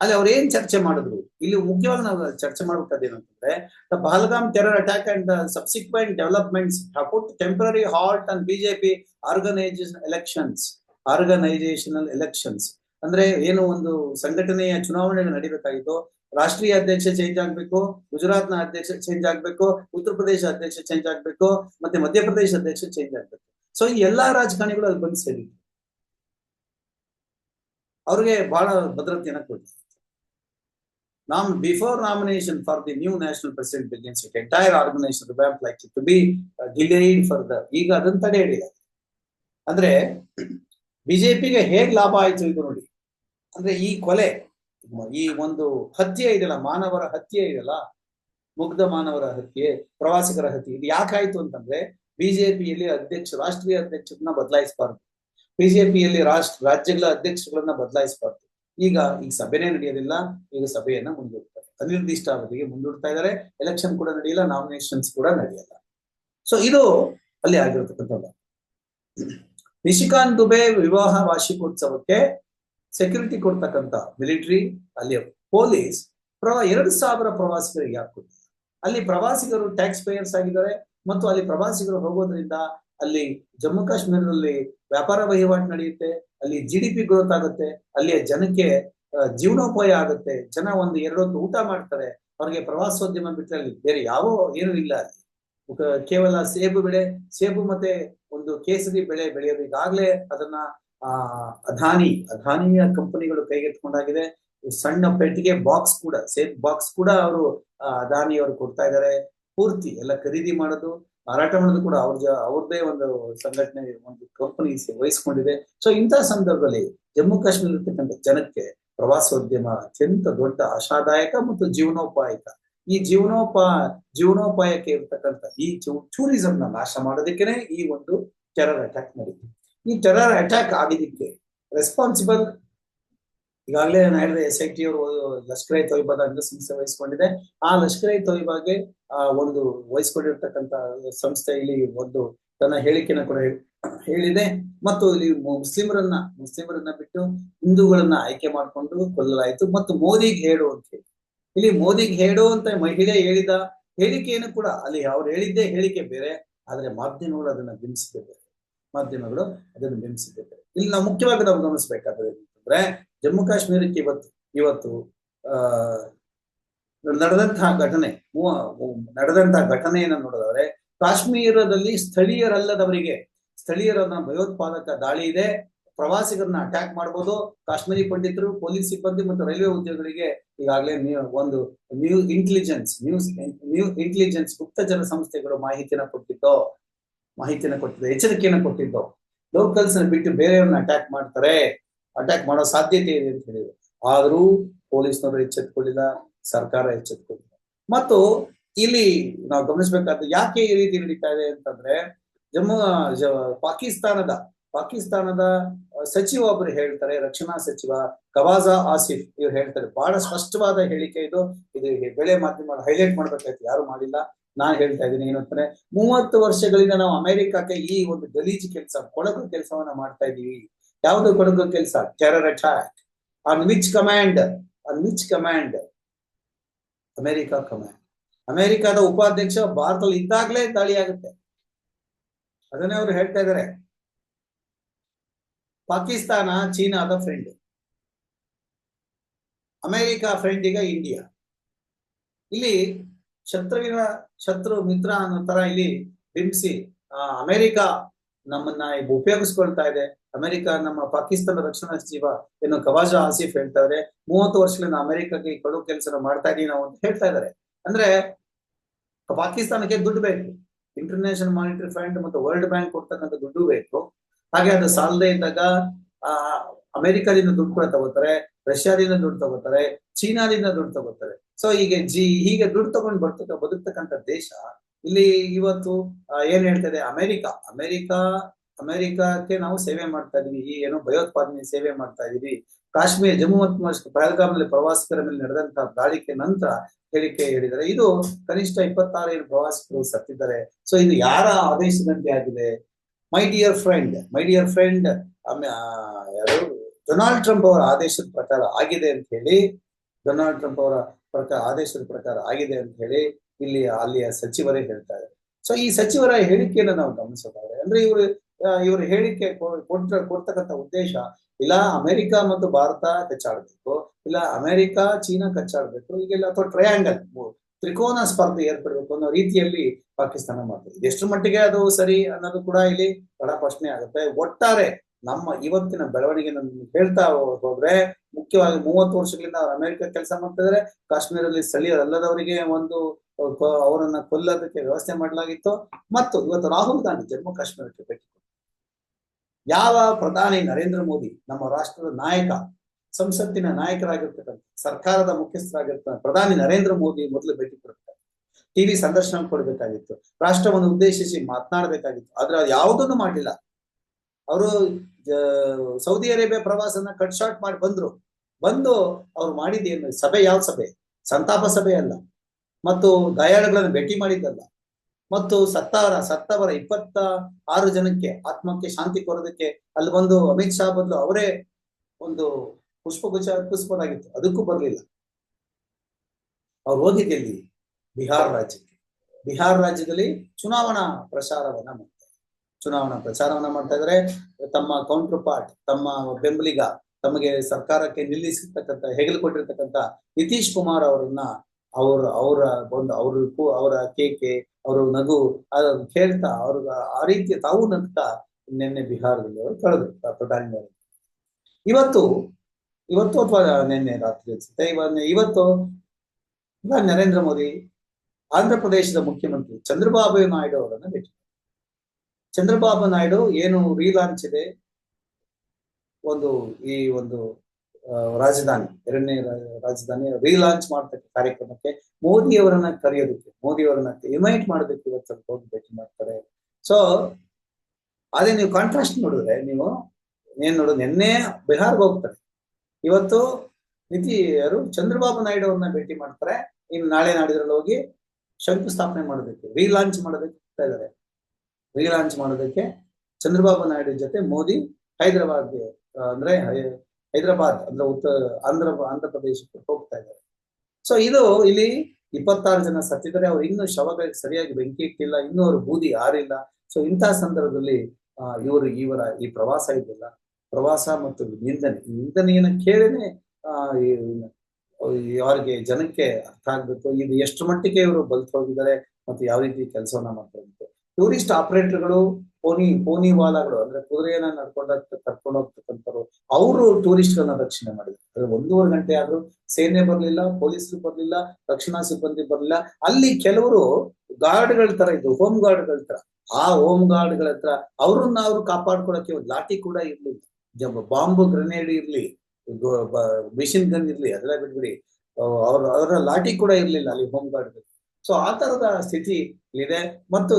ಅಲ್ಲಿ ಅವ್ರು ಏನ್ ಚರ್ಚೆ ಮಾಡಿದ್ರು? ಇಲ್ಲಿ ಮುಖ್ಯವಾಗಿ ನಾವು ಚರ್ಚೆ ಮಾಡಬೇಕಾದೇನಂತಂದ್ರೆ the Pahalgam terror attack and subsequent developments put temporary halt and BJP organisation elections organisational elections ಅಂದ್ರೆ ಏನು ಒಂದು ಸಂಘಟನೆಯ ಚುನಾವಣೆ ನಡಿಬೇಕಾಗಿತ್ತು ರಾಷ್ಟ್ರೀಯ ಅಧ್ಯಕ್ಷ ಚೇಂಜ್ ಆಗ್ಬೇಕು ಗುಜರಾತ್ನ ಅಧ್ಯಕ್ಷ ಚೇಂಜ್ ಆಗ್ಬೇಕು ಉತ್ತರ ಪ್ರದೇಶ ಅಧ್ಯಕ್ಷ ಚೇಂಜ್ ಆಗ್ಬೇಕು ಮತ್ತೆ ಮಧ್ಯಪ್ರದೇಶ ಅಧ್ಯಕ್ಷ ಚೇಂಜ್ ಆಗ್ಬೇಕು. ಸೊ ಈ ಎಲ್ಲಾ ರಾಜಕಾರಣಿಗಳು ಅಲ್ಲಿ ಬಂದು ಸೇರಿ. ಅವ್ರಿಗೆ ಬಹಳ ಭದ್ರತೆಯನ್ನ ಕೊಡ್ತಾರೆ. ನಾಮ್ before nomination for the new national president the entire organization revamped like to be uh, delayed further. ಈಗ ಅದನ್ನ ತಡೆ ಹಿಡಿದ್ದಾರೆ ಅಂದ್ರೆ ಬಿಜೆಪಿಗೆ ಹೇಗ್ ಲಾಭ ಆಯ್ತು ಇದು ನೋಡಿ. ಅಂದ್ರೆ ಈ ಕೊಲೆ ಈ ಒಂದು ಹತ್ಯೆ ಇದೆಯಲ್ಲ, ಮಾನವರ ಹತ್ಯೆ ಇದೆಯಲ್ಲ, ಮುಗ್ಧ ಮಾನವರ ಹತ್ಯೆ, ಪ್ರವಾಸಿಗರ ಹತ್ಯೆ, ಇದು ಯಾಕಾಯ್ತು ಅಂತಂದ್ರೆ ಬಿಜೆಪಿಯಲ್ಲಿ ಅಧ್ಯಕ್ಷ ರಾಷ್ಟ್ರೀಯ ಅಧ್ಯಕ್ಷರನ್ನ ಬದಲಾಯಿಸಬಾರ್ದು. ಬಿಜೆಪಿಯಲ್ಲಿ ರಾಷ್ಟ್ರ, ರಾಜ್ಯಗಳ ಅಧ್ಯಕ್ಷಗಳನ್ನ ಬದಲಾಯಿಸಬಾರ್ದು. ಈಗ ಈಗ ಸಭೆನೇ ನಡೆಯಲಿಲ್ಲ, ಈಗ ಸಭೆಯನ್ನ ಮುಂದೂಡ್ತಾರೆ. ಅನಿರ್ದಿಷ್ಟ ಅವಧಿಗೆ ಮುಂದೂಡ್ತಾ ಇದ್ದಾರೆ, ಎಲೆಕ್ಷನ್ ಕೂಡ ನಡೆಯಲ್ಲ, ನಾಮಿನೇಷನ್ಸ್ ಕೂಡ ನಡೆಯಲ್ಲ. ಸೊ ಇದು ಅಲ್ಲಿ ಆಗಿರತಕ್ಕಂಥದ್ದು. ನಿಶಿಕಾಂತ್ ದುಬೆ ವಿವಾಹ ವಾರ್ಷಿಕೋತ್ಸವಕ್ಕೆ ಸೆಕ್ಯೂರಿಟಿ ಕೊಡ್ತಕ್ಕಂಥ ಮಿಲಿಟರಿ ಅಲ್ಲಿ ಪೊಲೀಸ್ ಪ್ರವಾ, ಎರಡು ಸಾವಿರ ಪ್ರವಾಸಿಗರಿಗೆ ಯಾಕೆ ಅಲ್ಲಿ ಪ್ರವಾಸಿಗರು ಟ್ಯಾಕ್ಸ್ ಪೇಯರ್ಸ್ ಆಗಿದ್ದಾರೆ ಮತ್ತು ಅಲ್ಲಿ ಪ್ರವಾಸಿಗರು ಹೋಗೋದ್ರಿಂದ ಅಲ್ಲಿ ಜಮ್ಮು ಕಾಶ್ಮೀರದಲ್ಲಿ ವ್ಯಾಪಾರ ವಹಿವಾಟು ನಡೆಯುತ್ತೆ, ಅಲ್ಲಿ ಜಿ ಡಿ ಪಿ ಗ್ರೋತ್ ಆಗುತ್ತೆ, ಅಲ್ಲಿಯ ಜನಕ್ಕೆ ಜೀವನೋಪಾಯ ಆಗುತ್ತೆ, ಜನ ಒಂದು ಎರಡು ಹೊತ್ತು ಊಟ ಮಾಡ್ತಾರೆ, ಅವ್ರಿಗೆ ಪ್ರವಾಸೋದ್ಯಮ ಬಿಟ್ಟರೆ ಅಲ್ಲಿ ಬೇರೆ ಯಾವ ಏನೂ ಇಲ್ಲ ಅಲ್ಲಿ. ಕೇವಲ ಸೇಬು ಬೆಳೆ, ಸೇಬು ಮತ್ತೆ ಒಂದು ಕೇಸರಿ ಬೆಳೆ ಬೆಳೆಯೋದು ಈಗಾಗಲೇ ಅದನ್ನ ಆ ಅದಾನಿ ಅದಾನಿಯ ಕಂಪನಿಗಳು ಕೈಗೆತ್ಕೊಂಡಾಗಿದೆ ಸಣ್ಣ ಪೆಟ್ಟಿಗೆ ಬಾಕ್ಸ್ ಕೂಡ ಸೇಫ್ ಬಾಕ್ಸ್ ಕೂಡ ಅವರು ಅದಾನಿ ಅವರು ಕೊಡ್ತಾ ಇದ್ದಾರೆ. ಪೂರ್ತಿ ಎಲ್ಲ ಖರೀದಿ ಮಾಡೋದು, ಮಾರಾಟ ಮಾಡೋದು ಕೂಡ ಅವ್ರ ಅವ್ರದ್ದೇ ಒಂದು ಸಂಘಟನೆ, ಒಂದು ಕಂಪನಿ ವಹಿಸ್ಕೊಂಡಿದೆ. ಸೊ ಇಂತಹ ಸಂದರ್ಭದಲ್ಲಿ ಜಮ್ಮು ಕಾಶ್ಮೀರ ಇರ್ತಕ್ಕಂಥ ಜನಕ್ಕೆ ಪ್ರವಾಸೋದ್ಯಮ ಅತ್ಯಂತ ದೊಡ್ಡ ಆಶಾದಾಯಕ ಮತ್ತು ಜೀವನೋಪಾಯಕ. ಈ ಜೀವನೋಪಾಯ ಜೀವನೋಪಾಯಕ್ಕೆ ಇರ್ತಕ್ಕಂಥ ಈ ಟೂರಿಸಂ ನ ನಾಶ ಮಾಡೋದಕ್ಕೇನೆ ಈ ಒಂದು ಟೆರರ್ ಅಟ್ಯಾಕ್ ನಡೀತು ಈ ಟೆರರ್ ಅಟ್ಯಾಕ್ ಆಗಿದ್ದಕ್ಕೆ ರೆಸ್ಪಾನ್ಸಿಬಲ್ ಈಗಾಗಲೇ ನಾನು ಹೇಳಿದೆ ಎಸ್ ಐ ಟಿ ಅವರು ಲಷ್ಕರ್ ಐ ತೊಯ್ಬಾದ ಅಂಗಸಂಸ್ಥೆ ವಹಿಸ್ಕೊಂಡಿದೆ. ಆ ಲಷ್ಕರ್ ಐ ತೊಯ್ಬಾಗೆ ಆ, ಒಂದು ವಹಿಸ್ಕೊಂಡಿರ್ತಕ್ಕಂಥ ಸಂಸ್ಥೆ ಇಲ್ಲಿ ಒಂದು ತನ್ನ ಹೇಳಿಕೆನ ಕೂಡ ಹೇಳಿದೆ. ಮತ್ತು ಇಲ್ಲಿ ಮುಸ್ಲಿಮರನ್ನ ಮುಸ್ಲಿಮರನ್ನ ಬಿಟ್ಟು ಹಿಂದೂಗಳನ್ನ ಆಯ್ಕೆ ಮಾಡಿಕೊಂಡು ಕೊಲ್ಲಲಾಯಿತು. ಮತ್ತು ಮೋದಿಗೆ ಹೇಳು ಅಂತ ಹೇಳಿ. ಇಲ್ಲಿ ಮೋದಿಗೆ ಹೇಳು ಅಂತ ಮಹಿಳೆ ಹೇಳಿದ ಹೇಳಿಕೆಯನ್ನು ಕೂಡ ಅಲ್ಲಿ ಅವ್ರು ಹೇಳಿದ್ದೇ ಹೇಳಿಕೆ ಬೇರೆ. ಆದ್ರೆ ಮಾಧ್ಯಮಗಳು ಅದನ್ನ ಬಿಂಬಿಸಿದೆ ಮಾಧ್ಯಮಗಳು ಅದನ್ನು ಬಿಂಬಿಸಿದ್ದೇವೆ ಇಲ್ಲಿ ನಾವು ಮುಖ್ಯವಾಗಿ ನಾವು ಗಮನಿಸಬೇಕಾದ್ರೆ ಜಮ್ಮು ಕಾಶ್ಮೀರಕ್ಕೆ ಇವತ್ತು ಇವತ್ತು, ಆ, ನಡೆದಂತಹ ಘಟನೆ ನಡೆದಂತಹ ಘಟನೆಯನ್ನ ನೋಡಿದ್ರೆ, ಕಾಶ್ಮೀರದಲ್ಲಿ ಸ್ಥಳೀಯರಲ್ಲದವರಿಗೆ, ಸ್ಥಳೀಯರನ್ನ ಭಯೋತ್ಪಾದಕ ದಾಳಿ ಇದೆ, ಪ್ರವಾಸಿಗರನ್ನ ಅಟ್ಯಾಕ್ ಮಾಡಬಹುದು ಕಾಶ್ಮೀರಿ ಪಂಡಿತರು, ಪೊಲೀಸ್ ಸಿಬ್ಬಂದಿ ಮತ್ತು ರೈಲ್ವೆ ಉದ್ಯೋಗಿಗಳಿಗೆ ಈಗಾಗಲೇ ಒಂದು new intelligence, news, new intelligence ಗುಪ್ತಚರ ಸಂಸ್ಥೆಗಳು ಮಾಹಿತಿನ ಕೊಟ್ಟಿದ್ದೋ ಮಾಹಿತಿನ ಕೊಟ್ಟಿದ್ದ, ಎಚ್ಚರಿಕೆಯನ್ನು ಕೊಟ್ಟಿದ್ದು. ಲೋಕಲ್ಸ್ ಬಿಟ್ಟು ಬೇರೆಯವ್ರನ್ನ ಅಟ್ಯಾಕ್ ಮಾಡ್ತಾರೆ. ಅಟ್ಯಾಕ್ ಮಾಡೋ ಸಾಧ್ಯತೆ ಇದೆ ಅಂತ ಹೇಳಿದ್ರು. ಆದರೂ ಪೊಲೀಸ್ನವರು ಎಚ್ಚೆತ್ಕೊಳ್ಳಿಲ್ಲ, ಸರ್ಕಾರ ಎಚ್ಚೆತ್ಕೊಳ್ಳಿಲ್ಲ. ಮತ್ತು ಇಲ್ಲಿ ನಾವು ಗಮನಿಸಬೇಕಾದ ಯಾಕೆ ಈ ರೀತಿ ನಡೀತಾ ಇದೆ ಅಂತಂದ್ರೆ, ಜಮ್ಮು ಪಾಕಿಸ್ತಾನದ ಪಾಕಿಸ್ತಾನದ ಸಚಿವ ಒಬ್ಬರು ಹೇಳ್ತಾರೆ, ರಕ್ಷಣಾ ಸಚಿವ ಕವಾಜಾ ಆಸಿಫ್. ಇವ್ರು ಹೇಳ್ತಾರೆ, ಬಹಳ ಸ್ಪಷ್ಟವಾದ ಹೇಳಿಕೆ ಇದು. ಇದು ಬೆಳೆ ಮಾಧ್ಯಮ ಹೈಲೈಟ್ ಮಾಡ್ಬೇಕಾಯ್ತು, ಯಾರು ಮಾಡಿಲ್ಲ. ನಾನ್ ಹೇಳ್ತಾ ಇದ್ದೀನಿ ಅಂತಾನೆ ಮೂವತ್ತು ವರ್ಷಗಳಿಂದ ನಾವು ಅಮೆರಿಕಕ್ಕೆ ಈ ಒಂದು ಗಲೀಜು ಕೆಲಸ ಕೊಡಗು ಕೆಲಸವನ್ನ ಮಾಡ್ತಾ ಇದೀವಿ ಯಾವುದು ಕೊಡಗು ಕೆಲಸ? Terror attack on which command on which command America command ಅಮೆರಿಕದ ಉಪಾಧ್ಯಕ್ಷ ಭಾರತದಲ್ಲಿ ಇದ್ದಾಗಲೇ ದಾಳಿ ಆಗುತ್ತೆ. ಅದನ್ನೇ ಅವರು ಹೇಳ್ತಾ ಇದ್ದಾರೆ ಪಾಕಿಸ್ತಾನ, ಚೀನಾದ ಫ್ರೆಂಡ್ ಅಮೆರಿಕ ಫ್ರೆಂಡ್ ಈಗ ಇಂಡಿಯಾ ಇಲ್ಲಿ ಶತ್ರುವಿನ ಶತ್ರು, ಮಿತ್ರ ಅನ್ನೋ ತರ ಇಲ್ಲಿ ಬಿಂಬಿಸಿ ಅಮೆರಿಕ ನಮ್ಮನ್ನ ಉಪಯೋಗಿಸ್ಕೊಳ್ತಾ ಇದೆ. ಅಮೆರಿಕ ನಮ್ಮ ಪಾಕಿಸ್ತಾನ ರಕ್ಷಣಾ ಸಚಿವ ಏನು ಕವಾಜ ಆಸಿಫ್ ಹೇಳ್ತಾ ಇದ್ರೆ. ಮೂವತ್ತು ವರ್ಷಗಳಿಂದ ಅಮೆರಿಕಕ್ಕೆ ಕಡು ಕೆಲಸ ಮಾಡ್ತಾ ಇದೀವಿ ನಾವು ಅಂತ ಹೇಳ್ತಾ ಇದ್ದಾರೆ ಅಂದ್ರೆ ಪಾಕಿಸ್ತಾನಕ್ಕೆ ದುಡ್ಡು ಬೇಕು. ಇಂಟರ್ನ್ಯಾಷನಲ್ ಮಾನಿಟರಿ ಫಂಡ್ ಮತ್ತು ವರ್ಲ್ಡ್ ಬ್ಯಾಂಕ್ ಕೊಡ್ತಕ್ಕಂಥ ದುಡ್ಡು ಬೇಕು. ಹಾಗೆ ಅದು ಸಾಲದೇ ಇದ್ದಾಗ, ಆ, ಅಮೆರಿಕದಿಂದ ದುಡ್ಡು ಕೂಡ ತಗೋತಾರೆ. ರಷ್ಯಾದಿಂದ ದುಡ್ಡು ತಗೋತಾರೆ, ಚೀನಾದಿಂದ ದುಡ್ಡು ತಗೋತಾರೆ. ಸೊ ಹೀಗೆ ಜಿ, ಹೀಗೆ ದುಡ್ಡು ತಗೊಂಡು ಬರ್ತಕ್ಕ, ಬದುಕ್ತಕ್ಕಂಥ ದೇಶ, ಇಲ್ಲಿ ಇವತ್ತು ಏನ್ ಹೇಳ್ತದೆ ಅಮೆರಿಕ. ಅಮೆರಿಕ, ಅಮೆರಿಕಕ್ಕೆ ನಾವು ಸೇವೆ ಮಾಡ್ತಾ ಇದೀವಿ. ಈ ಏನೋ ಭಯೋತ್ಪಾದನೆ ಸೇವೆ ಮಾಡ್ತಾ ಇದೀವಿ. ಕಾಶ್ಮೀರ, ಜಮ್ಮು ಮತ್ತು ಪಹಲ್ಗಾಮ್ನಲ್ಲಿ ಪ್ರವಾಸಿಗರ ಮೇಲೆ ನಡೆದಂತಹ ದಾಳಿಕೆ ನಂತರ ಹೇಳಿಕೆ ಹೇಳಿದ್ದಾರೆ. ಇದು ಕನಿಷ್ಠ ಇಪ್ಪತ್ತಾರು ಏನು ಪ್ರವಾಸಿಗರು ಸತ್ತಿದ್ದಾರೆ. ಸೊ ಇದು ಯಾರ ಆದೇಶದಂತೆ ಆಗಿದೆ? My dear friend my dear friend ಯಾರು? ಡೊನಾಲ್ಡ್ ಟ್ರಂಪ್ ಅವರ ಆದೇಶದ ಪ್ರಕಾರ ಆಗಿದೆ ಅಂತ ಹೇಳಿ, ಡೊನಾಲ್ಡ್ ಟ್ರಂಪ್ ಅವರ ಪ್ರಕಾರ ಆದೇಶದ ಪ್ರಕಾರ ಆಗಿದೆ ಅಂತ ಹೇಳಿ ಇಲ್ಲಿ ಅಲ್ಲಿಯ ಸಚಿವರೇ ಹೇಳ್ತಾ ಇದ್ದಾರೆ. ಸೊ ಈ ಸಚಿವರ ಹೇಳಿಕೆಯನ್ನು ನಾವು ಗಮನಿಸೋದಾದ್ರೆ, ಅಂದ್ರೆ ಇವರು ಇವರು ಹೇಳಿಕೆ ಕೊಟ್ಟ ಕೊಡ್ತಕ್ಕಂಥ ಉದ್ದೇಶ ಇಲ್ಲ ಅಮೆರಿಕ ಮತ್ತು ಭಾರತ ಕಚ್ಚಾಡ್ಬೇಕು, ಇಲ್ಲ ಅಮೆರಿಕ, ಚೀನಾ ಕಚ್ಚಾಡ್ಬೇಕು, ಈಗೆಲ್ಲ ಅಥವಾ ಟ್ರಯಾಂಗಲ್ ತ್ರಿಕೋನ ಸ್ಪರ್ಧೆ ಏರ್ಪಡಬೇಕು ಅನ್ನೋ ರೀತಿಯಲ್ಲಿ ಪಾಕಿಸ್ತಾನ ಮಾಡ್ತದೆ ಎಷ್ಟರ ಮಟ್ಟಿಗೆ ಅದು ಸರಿ ಅನ್ನೋದು ಕೂಡ ಇಲ್ಲಿ ಬಹಳ ಪ್ರಶ್ನೆ ಆಗುತ್ತೆ. ಒಟ್ಟಾರೆ ನಮ್ಮ ಇವತ್ತಿನ ಬೆಳವಣಿಗೆ ಹೇಳ್ತಾ ಹೋದ್ರೆ, ಮುಖ್ಯವಾಗಿ ಮೂವತ್ತು ವರ್ಷಗಳಿಂದ ಅವ್ರು ಅಮೆರಿಕ ಕೆಲಸ ಮಾಡ್ತಿದ್ರೆ, ಕಾಶ್ಮೀರದಲ್ಲಿ ಸ್ಥಳೀಯರಲ್ಲದವರಿಗೆ ಒಂದು ಅವರನ್ನ ಕೊಲ್ಲೋದಕ್ಕೆ ವ್ಯವಸ್ಥೆ ಮಾಡಲಾಗಿತ್ತು. ಮತ್ತು ಇವತ್ತು ರಾಹುಲ್ ಗಾಂಧಿ ಜಮ್ಮು ಕಾಶ್ಮೀರಕ್ಕೆ ಭೇಟಿ. ಯಾವ ಪ್ರಧಾನಿ ನರೇಂದ್ರ ಮೋದಿ, ನಮ್ಮ ರಾಷ್ಟ್ರದ ನಾಯಕ, ಸಂಸತ್ತಿನ ನಾಯಕರಾಗಿರ್ತಕ್ಕಂಥ, ಸರ್ಕಾರದ ಮುಖ್ಯಸ್ಥರಾಗಿರ್ತಕ್ಕಂಥ ಪ್ರಧಾನಿ ನರೇಂದ್ರ ಮೋದಿ ಮೊದಲು ಭೇಟಿ ಕೊಡ್ತಾರೆ ಟಿವಿ ಸಂದರ್ಶನ ಕೊಡಬೇಕಾಗಿತ್ತು. ರಾಷ್ಟ್ರವನ್ನು ಉದ್ದೇಶಿಸಿ ಮಾತನಾಡಬೇಕಾಗಿತ್ತು. ಆದ್ರೆ ಅದು ಯಾವುದನ್ನು ಮಾಡಲಿಲ್ಲ. ಅವರು ಸೌದಿ ಅರೇಬಿಯಾ ಪ್ರವಾಸನ ಕಟ್ ಶಾರ್ಟ್ ಮಾಡಿ ಬಂದ್ರು. ಬಂದು ಅವ್ರು ಮಾಡಿದ್ದೇನು ಸಭೆ ಯಾವ ಸಭೆ? ಸಂತಾಪ ಸಭೆ ಅಲ್ಲ. ಮತ್ತು ಗಾಯಾಳುಗಳನ್ನು ಭೇಟಿ ಮಾಡಿದ್ದಲ್ಲ. ಮತ್ತು ಸತ್ತವರ ಸತ್ತವರ ಇಪ್ಪತ್ತ ಆರು ಜನಕ್ಕೆ, ಆತ್ಮಕ್ಕೆ ಶಾಂತಿ ಕೊರೋದಕ್ಕೆ ಅಲ್ಲಿ ಬಂದು ಅಮಿತ್ ಶಾ ಬದಲು ಅವರೇ ಒಂದು ಪುಷ್ಪಗುಚ್ಛ ಅರ್ಪಿಸ್ಬೋದಾಗಿತ್ತು. ಅದಕ್ಕೂ ಬರಲಿಲ್ಲ. ಅವ್ರು ಹೋಗಿದ್ದೆಲ್ಲಿ ಬಿಹಾರ್ ರಾಜ್ಯಕ್ಕೆ. ಬಿಹಾರ್ ರಾಜ್ಯದಲ್ಲಿ ಚುನಾವಣಾ ಪ್ರಚಾರವನ್ನ ಚುನಾವಣಾ ಪ್ರಚಾರವನ್ನ ಮಾಡ್ತಾ ಇದ್ದಾರೆ ತಮ್ಮ ಕೌಂಟರ್ ಪಾರ್ಟ್ ತಮ್ಮ ಬೆಂಬಲಿಗ, ತಮಗೆ ಸರ್ಕಾರಕ್ಕೆ ನಿಲ್ಲಿಸಿರ್ತಕ್ಕಂಥ ಹೆಗಲು ಕೊಟ್ಟಿರ್ತಕ್ಕಂಥ ನಿತೀಶ್ ಕುಮಾರ್ ಅವರನ್ನ ಅವ್ರ, ಅವರ ಒಂದು ಅವ್ರ ಅವರ ಕೇಕೆ, ಅವರ ನಗು ಅದನ್ನು ಕೇಳ್ತಾ ಅವ್ರ ಆ ರೀತಿ ತಾವು ನಗ್ತಾ ನಿನ್ನೆ ಬಿಹಾರದಲ್ಲಿ ಅವರು ಕಳೆದ್ರು ಪ್ರಧಾನಿ ಇವತ್ತು ಇವತ್ತು ಅಥವಾ ನಿನ್ನೆ ರಾತ್ರಿ ಅನ್ಸುತ್ತೆ ಇವತ್ತು ಇವಾಗ ನರೇಂದ್ರ ಮೋದಿ ಆಂಧ್ರ ಪ್ರದೇಶದ ಮುಖ್ಯಮಂತ್ರಿ ಚಂದ್ರಬಾಬು ನಾಯ್ಡು ಅವರನ್ನ ಭೇಟಿ ಚಂದ್ರಬಾಬು ನಾಯ್ಡು ಏನು ರೀಲಾಂಚ್ ಇದೆ? ಒಂದು ಈ ಒಂದು ರಾಜಧಾನಿ, ಎರಡನೇ ರಾಜಧಾನಿ ರೀಲಾಂಚ್ ಮಾಡ್ತಕ್ಕ ಕಾರ್ಯಕ್ರಮಕ್ಕೆ ಮೋದಿ ಅವರನ್ನ ಕರೆಯೋದಕ್ಕೆ, ಮೋದಿ ಅವರನ್ನ ಇನ್ವೈಟ್ ಮಾಡೋದಕ್ಕೆ ಇವತ್ತು ಹೋಗಿ ಭೇಟಿ ಮಾಡ್ತಾರೆ. ಸೊ ಅದೇ ನೀವು ಕಾಂಟ್ರಾಸ್ಟ್ ನೋಡಿದ್ರೆ ನೀವು ಏನ್ ನೋಡು, ನಿನ್ನೆ ಬಿಹಾರ್ಗೆ ಹೋಗ್ತಾರೆ. ಇವತ್ತು ನಿತಿಯರು ಚಂದ್ರಬಾಬು ನಾಯ್ಡು ಅವ್ರನ್ನ ಭೇಟಿ ಮಾಡ್ತಾರೆ. ಇನ್ನು ನಾಳೆ ನಾಡಿದ್ರಲ್ಲಿ ಹೋಗಿ ಶಂಕುಸ್ಥಾಪನೆ ಮಾಡೋದಕ್ಕೆ ರೀಲಾಂಚ್ ಮಾಡೋದಕ್ಕೆ ಹೋಗ್ತಾ ಇದ್ದಾರೆ ರೀಲಾಂಚ್ ಮಾಡೋದಕ್ಕೆ ಚಂದ್ರಬಾಬು ನಾಯ್ಡು ಜೊತೆ ಮೋದಿ ಹೈದರಾಬಾದ್ ಅಂದ್ರೆ ಹೈದರಾಬಾದ್, ಅಂದ್ರೆ ಉತ್ತರ, ಆಂಧ್ರ ಆಂಧ್ರ ಪ್ರದೇಶಕ್ಕೆ ಹೋಗ್ತಾ ಇದ್ದಾರೆ. ಸೊ ಇದು ಇಲ್ಲಿ ಇಪ್ಪತ್ತಾರು ಜನ ಸತ್ತಿದ್ದಾರೆ. ಅವ್ರು ಇನ್ನೂ ಶವಗಳಿಗೆ ಸರಿಯಾಗಿ ಬೆಂಕಿ ಇಟ್ಟಿಲ್ಲ, ಇನ್ನೂ ಅವ್ರ ಬೂದಿ ಆರಿಲ್ಲ. ಸೊ ಇಂತಹ ಸಂದರ್ಭದಲ್ಲಿ ಇವರು, ಇವರ ಈ ಪ್ರವಾಸ ಇದೆಯಲ್ಲ ಪ್ರವಾಸ ಮತ್ತು ನಿಂದನೆ. ನಿಂದನೆಯನ್ನ ಕೇಳಿನೇ ಅವ್ರಿಗೆ ಜನಕ್ಕೆ ಅರ್ಥ ಆಗ್ಬೇಕು. ಇದು ಎಷ್ಟು ಮಟ್ಟಿಗೆ ಇವರು ಬಲ್ತ್ ಹೋಗಿದ್ದಾರೆ ಮತ್ತು ಯಾವ ರೀತಿ ಕೆಲಸವನ್ನ ಮಾಡ್ತಾರೆ ಟೂರಿಸ್ಟ್ ಆಪರೇಟರ್ಗಳು ಪೋನಿ ಪೋನಿ ವಾಲಾಗಳು ಅಂದ್ರೆ ಕುದುರೆಯನ್ನ ನಡ್ಕೊಂಡ ಕರ್ಕೊಂಡು ಹೋಗ್ತಕ್ಕಂಥವ್ರು, ಅವರು ಟೂರಿಸ್ಟ್ ಗಳನ್ನ ರಕ್ಷಣೆ ಮಾಡಿದ್ರು. ಅಂದ್ರೆ ಒಂದೂವರೆ ಗಂಟೆ ಆದ್ರೂ ಸೇನೆ ಬರ್ಲಿಲ್ಲ, ಪೊಲೀಸರು ಬರ್ಲಿಲ್ಲ, ರಕ್ಷಣಾ ಸಿಬ್ಬಂದಿ ಬರ್ಲಿಲ್ಲ, ಅಲ್ಲಿ ಕೆಲವರು ಗಾರ್ಡ್ಗಳ ತರ ಇದ್ರು, ಹೋಮ್ ಗಾರ್ಡ್ಗಳ ತರ. ಆ ಹೋಮ್ ಗಾರ್ಡ್ಗಳ ಹತ್ರ ಅವ್ರನ್ನ ಅವ್ರು ಕಾಪಾಡ್ಕೊಳಕ್ಕೆ ಒಂದು ಲಾಠಿ ಕೂಡ ಇರ್ಲಿಲ್ಲ ಬಾಂಬ್, ಗ್ರನೇಡ್ ಇರ್ಲಿ ಮಿಷಿನ್ ಗನ್ ಇರ್ಲಿ, ಅದೆಲ್ಲ ಬಿಟ್ಬಿಡಿ. ಅವ್ರ ಅವರ ಲಾಠಿ ಕೂಡ ಇರ್ಲಿಲ್ಲ ಅಲ್ಲಿ ಹೋಮ್ ಗಾರ್ಡ್ ಸೊ ಆ ತರದ ಸ್ಥಿತಿ ಇದೆ ಮತ್ತು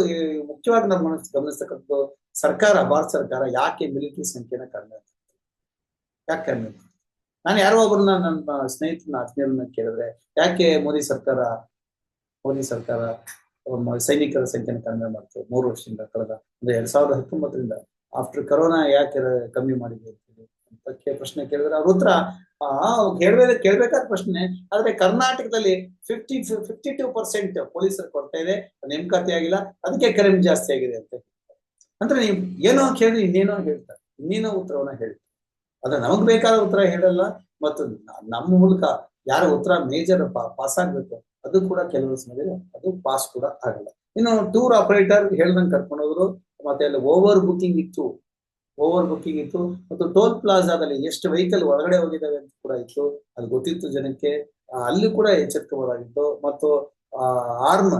ಮುಖ್ಯವಾಗಿ ನಮ್ಮ ಗಮನಿಸ್ತಕ್ಕಂಥದ್ದು ಸರ್ಕಾರ, ಭಾರತ ಸರ್ಕಾರ ಯಾಕೆ ಮಿಲಿಟರಿ ಸಂಖ್ಯೆನ ಕಡಿಮೆ ಯಾಕೆ ಕಡಿಮೆ ನಾನು ಯಾರೋ ಒಬ್ಬರನ್ನ ನನ್ನ ಸ್ನೇಹಿತರನ್ನ, ಆತ್ಮೀಯರನ್ನ ಕೇಳಿದ್ರೆ, ಯಾಕೆ ಮೋದಿ ಸರ್ಕಾರ ಮೋದಿ ಸರ್ಕಾರ ಸೈನಿಕರ ಸಂಖ್ಯೆನ ಕಡಿಮೆ ಮಾಡ್ತು ಮೂರು ವರ್ಷದಿಂದ ಕಳೆದ ಅಂದ್ರೆ ಎರಡ್ ಸಾವಿರದ ಹತ್ತೊಂಬತ್ತರಿಂದ? ಆಫ್ಟರ್ ಕರೋನಾ ಯಾಕೆ ಕಮ್ಮಿ ಮಾಡಿದೆ ಅಂತ ಪ್ರಶ್ನೆ ಕೇಳಿದ್ರೆ ಅವ್ರ ಉತ್ತರ ಆ ಕೇಳ್ಬೇಕು, ಕೇಳ್ಬೇಕಾದ ಪ್ರಶ್ನೆ, ಆದ್ರೆ ಕರ್ನಾಟಕದಲ್ಲಿ ಫಿಫ್ಟಿ ಫಿಫ್ಟಿ ಟೂ ಪರ್ಸೆಂಟ್ ಪೊಲೀಸರು ಕೊಡ್ತಾ ಇದೆ ನೇಮಕಾತಿ ಆಗಿಲ್ಲ, ಅದಕ್ಕೆ ಕ್ರೈಮ್ ಜಾಸ್ತಿ ಆಗಿದೆ ಅಂತ ಅಂದ್ರೆ ನೀವು ಏನೋ ಕೇಳಿ, ಇನ್ನೇನೋ ಹೇಳ್ತಾರೆ. ಇನ್ನೇನೋ ಉತ್ತರವನ್ನ ಹೇಳ್ತಾರೆ. ಅದ್ರ ನಮಗ್ ಬೇಕಾದ ಉತ್ತರ ಹೇಳಲ್ಲ, ಮತ್ತು ನಮ್ಮ ಮೂಲಕ ಯಾರ ಉತ್ತರ ಮೇಜರ್ ಪಾಸ್ ಆಗ್ಬೇಕು, ಅದು ಕೂಡ ಕೆಲವು ಸಮಯದಲ್ಲಿ, ಅದು ಪಾಸ್ ಕೂಡ ಆಗಲ್ಲ. ಇನ್ನು ಟೂರ್ ಆಪರೇಟರ್ ಹೇಳ್ದಂಗೆ ಕರ್ಕೊಂಡು ಹೋದ್ರು, ಮತ್ತೆ ಅಲ್ಲಿ ಓವರ್ ಬುಕಿಂಗ್ ಇತ್ತು ಓವರ್ ಬುಕಿಂಗ್ ಇತ್ತು. ಮತ್ತು ಟೋಲ್ ಪ್ಲಾಜಾದಲ್ಲಿ ಎಷ್ಟು ವೆಹಿಕಲ್ ಒಳಗಡೆ ಹೋಗಿದ್ದಾವೆ ಅಂತ ಕೂಡ ಇತ್ತು. ಅದು ಗೊತ್ತಿತ್ತು ಜನಕ್ಕೆ. ಅಲ್ಲಿ ಕೂಡ ಎಚ್ಚೆತ್ಕೋಬೋದಾಗಿತ್ತು ಮತ್ತು ಆರ್ಮ್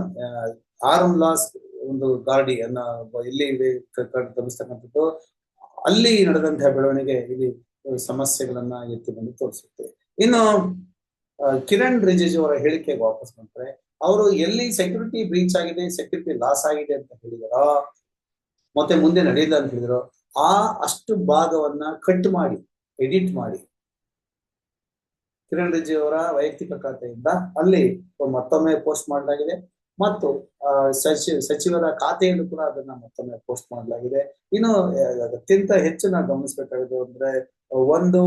ಆರ್ಮ್ ಲಾಸ್ ಒಂದು ಗಾಡಿ ಅನ್ನ ಇಲ್ಲಿ ಗಮನಿಸ್ತಕ್ಕಂಥದ್ದು, ಅಲ್ಲಿ ನಡೆದಂತಹ ಬೆಳವಣಿಗೆ ಇಲ್ಲಿ ಸಮಸ್ಯೆಗಳನ್ನ ಎತ್ತಿ ಬಂದು ತೋರಿಸುತ್ತೆ. ಇನ್ನು ಕಿರಣ್ ರಿಜಿಜು ಅವರ ಹೇಳಿಕೆಗೆ ವಾಪಸ್ ಬಂದ್ರೆ, ಅವರು ಎಲ್ಲಿ ಸೆಕ್ಯೂರಿಟಿ ಬ್ರೀಚ್ ಆಗಿದೆ ಸೆಕ್ಯೂರಿಟಿ ಲಾಸ್ ಆಗಿದೆ ಅಂತ ಹೇಳಿದಾರ, ಮತ್ತೆ ಮುಂದೆ ನಡೆಯಿಲ್ಲ ಅಂತ ಹೇಳಿದ್ರು ಆ ಅಷ್ಟು ಭಾಗವನ್ನ ಕಟ್ ಮಾಡಿ ಎಡಿಟ್ ಮಾಡಿ. ಕಿರಣ್ ರಿಜಿಜು ಅವರ ವೈಯಕ್ತಿಕ ಖಾತೆಯಿಂದ ಅಲ್ಲಿ ಮತ್ತೊಮ್ಮೆ ಪೋಸ್ಟ್ ಮಾಡಲಾಗಿದೆ. ಮತ್ತು ಸಚಿವ ಸಚಿವರ ಖಾತೆಯಲ್ಲೂ ಕೂಡ ಅದನ್ನ ಮತ್ತೊಮ್ಮೆ ಪೋಸ್ಟ್ ಮಾಡಲಾಗಿದೆ. ಇನ್ನು ಅತ್ಯಂತ ಹೆಚ್ಚು ನಾವು ಗಮನಿಸಬೇಕಾಗಿದೆ ಅಂದ್ರೆ, ಒಂದು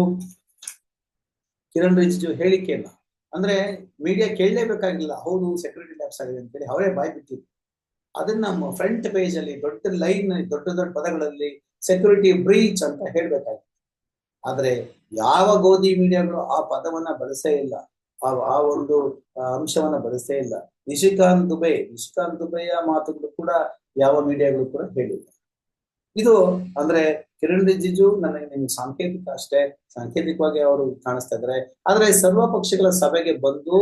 ಕಿರಣ್ ರಿಜಿಜು ಹೇಳಿಕೆಯನ್ನ. ಅಂದ್ರೆ ಮೀಡಿಯಾ ಕೇಳಲೇಬೇಕಾಗಿಲ್ಲ. ಹೌದು ಸೆಕ್ಯೂರಿಟಿ ಲ್ಯಾಪ್ಸ್ ಆಗಿದೆ ಅಂತ ಹೇಳಿ ಅವರೇ ಬಾಯ್ ಬಿಟ್ಟಿದ್ರು ಅದನ್ನ ಫ್ರಂಟ್ ಪೇಜ್ ಅಲ್ಲಿ ದೊಡ್ಡ ಲೈನ್ ದೊಡ್ಡ ದೊಡ್ಡ ಪದಗಳಲ್ಲಿ ಸೆಕ್ಯೂರಿಟಿ ಬ್ರೀಚ್ ಅಂತ ಹೇಳ್ಬೇಕಾಗಿತ್ತು ಆದ್ರೆ ಯಾವ ಗೋಧಿ ಮೀಡಿಯಾಗಳು ಆ ಪದವನ್ನ ಬಳಸೇ ಇಲ್ಲ, ಆ ಒಂದು ಅಂಶವನ್ನ ಬಳಸೇ ಇಲ್ಲ. ನಿಶಿಕಾಂತ್ ದುಬೆ, ನಿಶಿಕಾಂತ್ ದುಬೆಯ ಮಾತುಗಳು ಕೂಡ ಯಾವ ಮೀಡಿಯಾಗಳು ಕೂಡ ಹೇಳಿಲ್ಲ. ಇದು ಅಂದ್ರೆ ಕಿರಣ್ ರಿಜಿಜು ನನಗೆ ನಿಮ್ಗೆ ಸಾಂಕೇತಿಕ ಅಷ್ಟೇ, ಸಾಂಕೇತಿಕವಾಗಿ ಅವರು ಕಾಣಿಸ್ತಾ ಇದ್ದಾರೆ. ಆದ್ರೆ ಸರ್ವ ಪಕ್ಷಗಳ ಸಭೆಗೆ ಬಂದು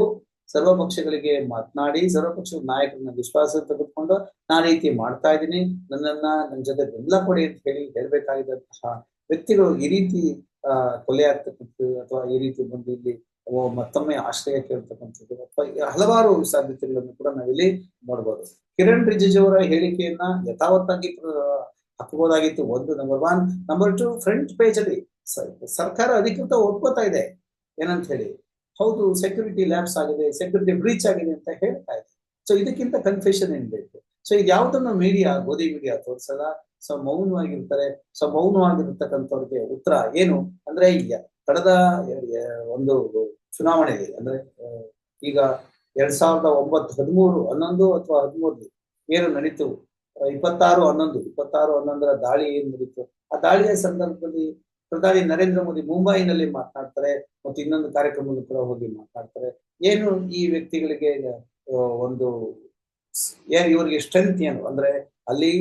ಸರ್ವ ಪಕ್ಷಗಳಿಗೆ ಮಾತನಾಡಿ, ಸರ್ವ ಪಕ್ಷದ ನಾಯಕರನ್ನ ವಿಶ್ವಾಸ ತೆಗೆದುಕೊಂಡು ನಾನು ರೀತಿ ಮಾಡ್ತಾ ಇದ್ದೀನಿ. ನನ್ನನ್ನ ನನ್ನ ಜೊತೆ ಬೆಂಬಲ ಕೊಡಿ ಅಂತ ಹೇಳಿ ಹೇಳ್ಬೇಕಾಗಿದ್ದಂತಹ ವ್ಯಕ್ತಿಗಳು ಈ ರೀತಿ, ಆ, ಕೊಲೆ ಆಗ್ತಕ್ಕಂಥದ್ದು ಅಥವಾ ಈ ರೀತಿ ಬಂದು ಇಲ್ಲಿ ಮತ್ತೊಮ್ಮೆ ಆಶ್ರಯ ಕೇಳ್ತಕ್ಕಂಥದ್ದು ಅಥವಾ ಹಲವಾರು ಸಾಧ್ಯತೆಗಳನ್ನು ಕೂಡ ನಾವಿಲ್ಲಿ ನೋಡ್ಬೋದು. ಕಿರಣ್ ರಿಜಿಜು ಅವರ ಹೇಳಿಕೆಯನ್ನ ಯಥಾವತ್ತಾಗಿ ಹಾಕಬಹುದಾಗಿತ್ತು. ಒಂದು number one number two front page ಅಲ್ಲಿ ಸರ್ಕಾರ ಅಧಿಕೃತ ಒಪ್ಕೋತಾ ಇದೆ. ಏನಂತ ಹೇಳಿ? ಹೌದು ಸೆಕ್ಯೂರಿಟಿ ಲ್ಯಾಬ್ಸ್ ಆಗಿದೆ ಸೆಕ್ಯೂರಿಟಿ ಬ್ರೀಚ್ ಆಗಿದೆ ಅಂತ ಹೇಳ್ತಾ ಇದೆ ಸೊ ಇದಕ್ಕಿಂತ ಕನ್ಫ್ಯೂಷನ್ ಏನ್ ಬೇಕು? ಸೊ ಇದು ಯಾವ್ದನ್ನು ಮೀಡಿಯಾ ಗೋಧಿ ಮೀಡಿಯಾ ತೋರಿಸಲ್ಲ? ಸೊ ಮೌನವಾಗಿರ್ತಾರೆ. ಸೊ ಮೌನವಾಗಿರ್ತಕ್ಕಂಥವ್ರಿಗೆ ಉತ್ತರ ಏನು? ಅಂದ್ರೆ ಕಳೆದ ಒಂದು ಚುನಾವಣೆಯಲ್ಲಿ, ಅಂದ್ರೆ ಈಗ ಎರಡ್ ಸಾವಿರದ ಒಂಬತ್ತು ಹದಿಮೂರು ಹನ್ನೊಂದು ಅಥವಾ ಹದಿಮೂರು ಏನು ನಡೀತು? ಇಪ್ಪತ್ತಾರು ಹನ್ನೊಂದು, ಇಪ್ಪತ್ತಾರು ಹನ್ನೊಂದರ ದಾಳಿ ಏನ್ ನಡೀತು? ಆ ದಾಳಿಯ ಸಂದರ್ಭದಲ್ಲಿ ಪ್ರಧಾನಿ ನರೇಂದ್ರ ಮೋದಿ ಮುಂಬೈನಲ್ಲಿ ಮಾತನಾಡ್ತಾರೆ ಮತ್ತು ಇನ್ನೊಂದು ಕಾರ್ಯಕ್ರಮದಲ್ಲಿ ಕೂಡ ಹೋಗಿ ಮಾತನಾಡ್ತಾರೆ. ಏನು ಈ ವ್ಯಕ್ತಿಗಳಿಗೆ ಒಂದು ಏನು ಇವರಿಗೆ ಸ್ಟ್ರೆಂತ್ ಏನು? ಅಂದ್ರೆ ಅಲ್ಲಿ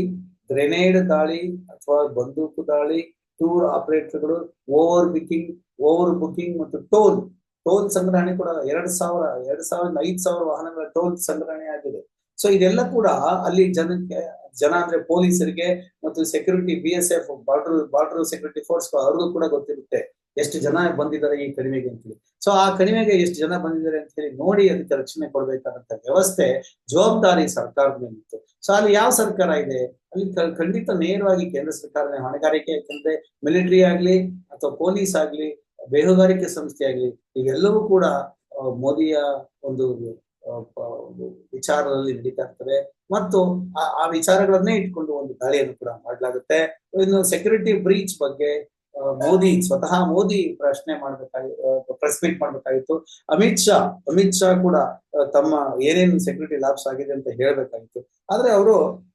ಗ್ರೆನೇಡ್ ದಾಳಿ ಅಥವಾ ಬಂದೂಕು ದಾಳಿ ಟೂರ್ ಆಪರೇಟರ್ಗಳು ಓವರ್ ಬುಕಿಂಗ್ ಓವರ್ ಬುಕಿಂಗ್ ಮತ್ತು ಟೋಲ್ ಟೋಲ್ ಸಂಗ್ರಹಣೆ ಕೂಡ ಎರಡ್ ಸಾವಿರ, ಎರಡ್ ಸಾವಿರದ ಐದ್ ಸಾವಿರ ವಾಹನಗಳ ಟೋಲ್ ಸಂಗ್ರಹಣೆ ಆಗಿದೆ. ಸೊ ಇದೆಲ್ಲ ಕೂಡ ಅಲ್ಲಿ ಜನಕ್ಕೆ, ಜನ ಅಂದ್ರೆ ಪೊಲೀಸರಿಗೆ ಮತ್ತು security B S F border border security force ಅವ್ರಿಗೂ ಕೂಡ ಗೊತ್ತಿರುತ್ತೆ ಎಷ್ಟು ಜನ ಬಂದಿದ್ದಾರೆ ಈ ಕಡಿಮೆಗೆ ಅಂತೇಳಿ ಸೊ ಆ ಕಣಿವೆಗೆ ಎಷ್ಟು ಜನ ಬಂದಿದ್ದಾರೆ ಅಂತ ಹೇಳಿ ನೋಡಿ ಅದಕ್ಕೆ ರಕ್ಷಣೆ ಕೊಡ್ಬೇಕಾದಂತ ವ್ಯವಸ್ಥೆ ಜವಾಬ್ದಾರಿ ಸರ್ಕಾರದ ಮೇಲಿತ್ತು ಸೊ ಅಲ್ಲಿ ಯಾವ ಸರ್ಕಾರ ಇದೆ? ಅಲ್ಲಿ ಖಂಡಿತ ನೇರವಾಗಿ ಕೇಂದ್ರ ಸರ್ಕಾರನೇ ಹೊಣೆಗಾರಿಕೆ ಯಾಕಂದ್ರೆ ಮಿಲಿಟರಿ ಆಗ್ಲಿ ಅಥವಾ ಪೊಲೀಸ್ ಆಗ್ಲಿ, ಬೇಹುಗಾರಿಕೆ ಸಂಸ್ಥೆ ಆಗ್ಲಿ ಇವೆಲ್ಲವೂ ಕೂಡ ಮೋದಿಯ ಒಂದು ವಿಚಾರದಲ್ಲಿ ನಡೀತಾ ಇರ್ತವೆ ಮತ್ತು ಆ ವಿಚಾರಗಳನ್ನೇ ಇಟ್ಕೊಂಡು ಒಂದು ದಾಳಿಯನ್ನು ಕೂಡ ಮಾಡಲಾಗುತ್ತೆ. ಇನ್ನು ಸೆಕ್ಯೂರಿಟಿ ಬ್ರೀಚ್ ಬಗ್ಗೆ ಮೋದಿ ಸ್ವತಃ ಮೋದಿ ಪ್ರಶ್ನೆ ಮಾಡ್ಬೇಕಾಗಿ ಪ್ರೆಸ್ ಮೀಟ್ ಮಾಡ್ಬೇಕಾಗಿತ್ತು. ಅಮಿತ್ ಶಾ ಅಮಿತ್ ಶಾ ಕೂಡ ತಮ್ಮ ಏನೇನು ಸೆಕ್ಯೂರಿಟಿ ಲ್ಯಾಬ್ಸ್ ಆಗಿದೆ ಅಂತ ಹೇಳ್ಬೇಕಾಗಿತ್ತು. ಆದ್ರೆ ಅವರು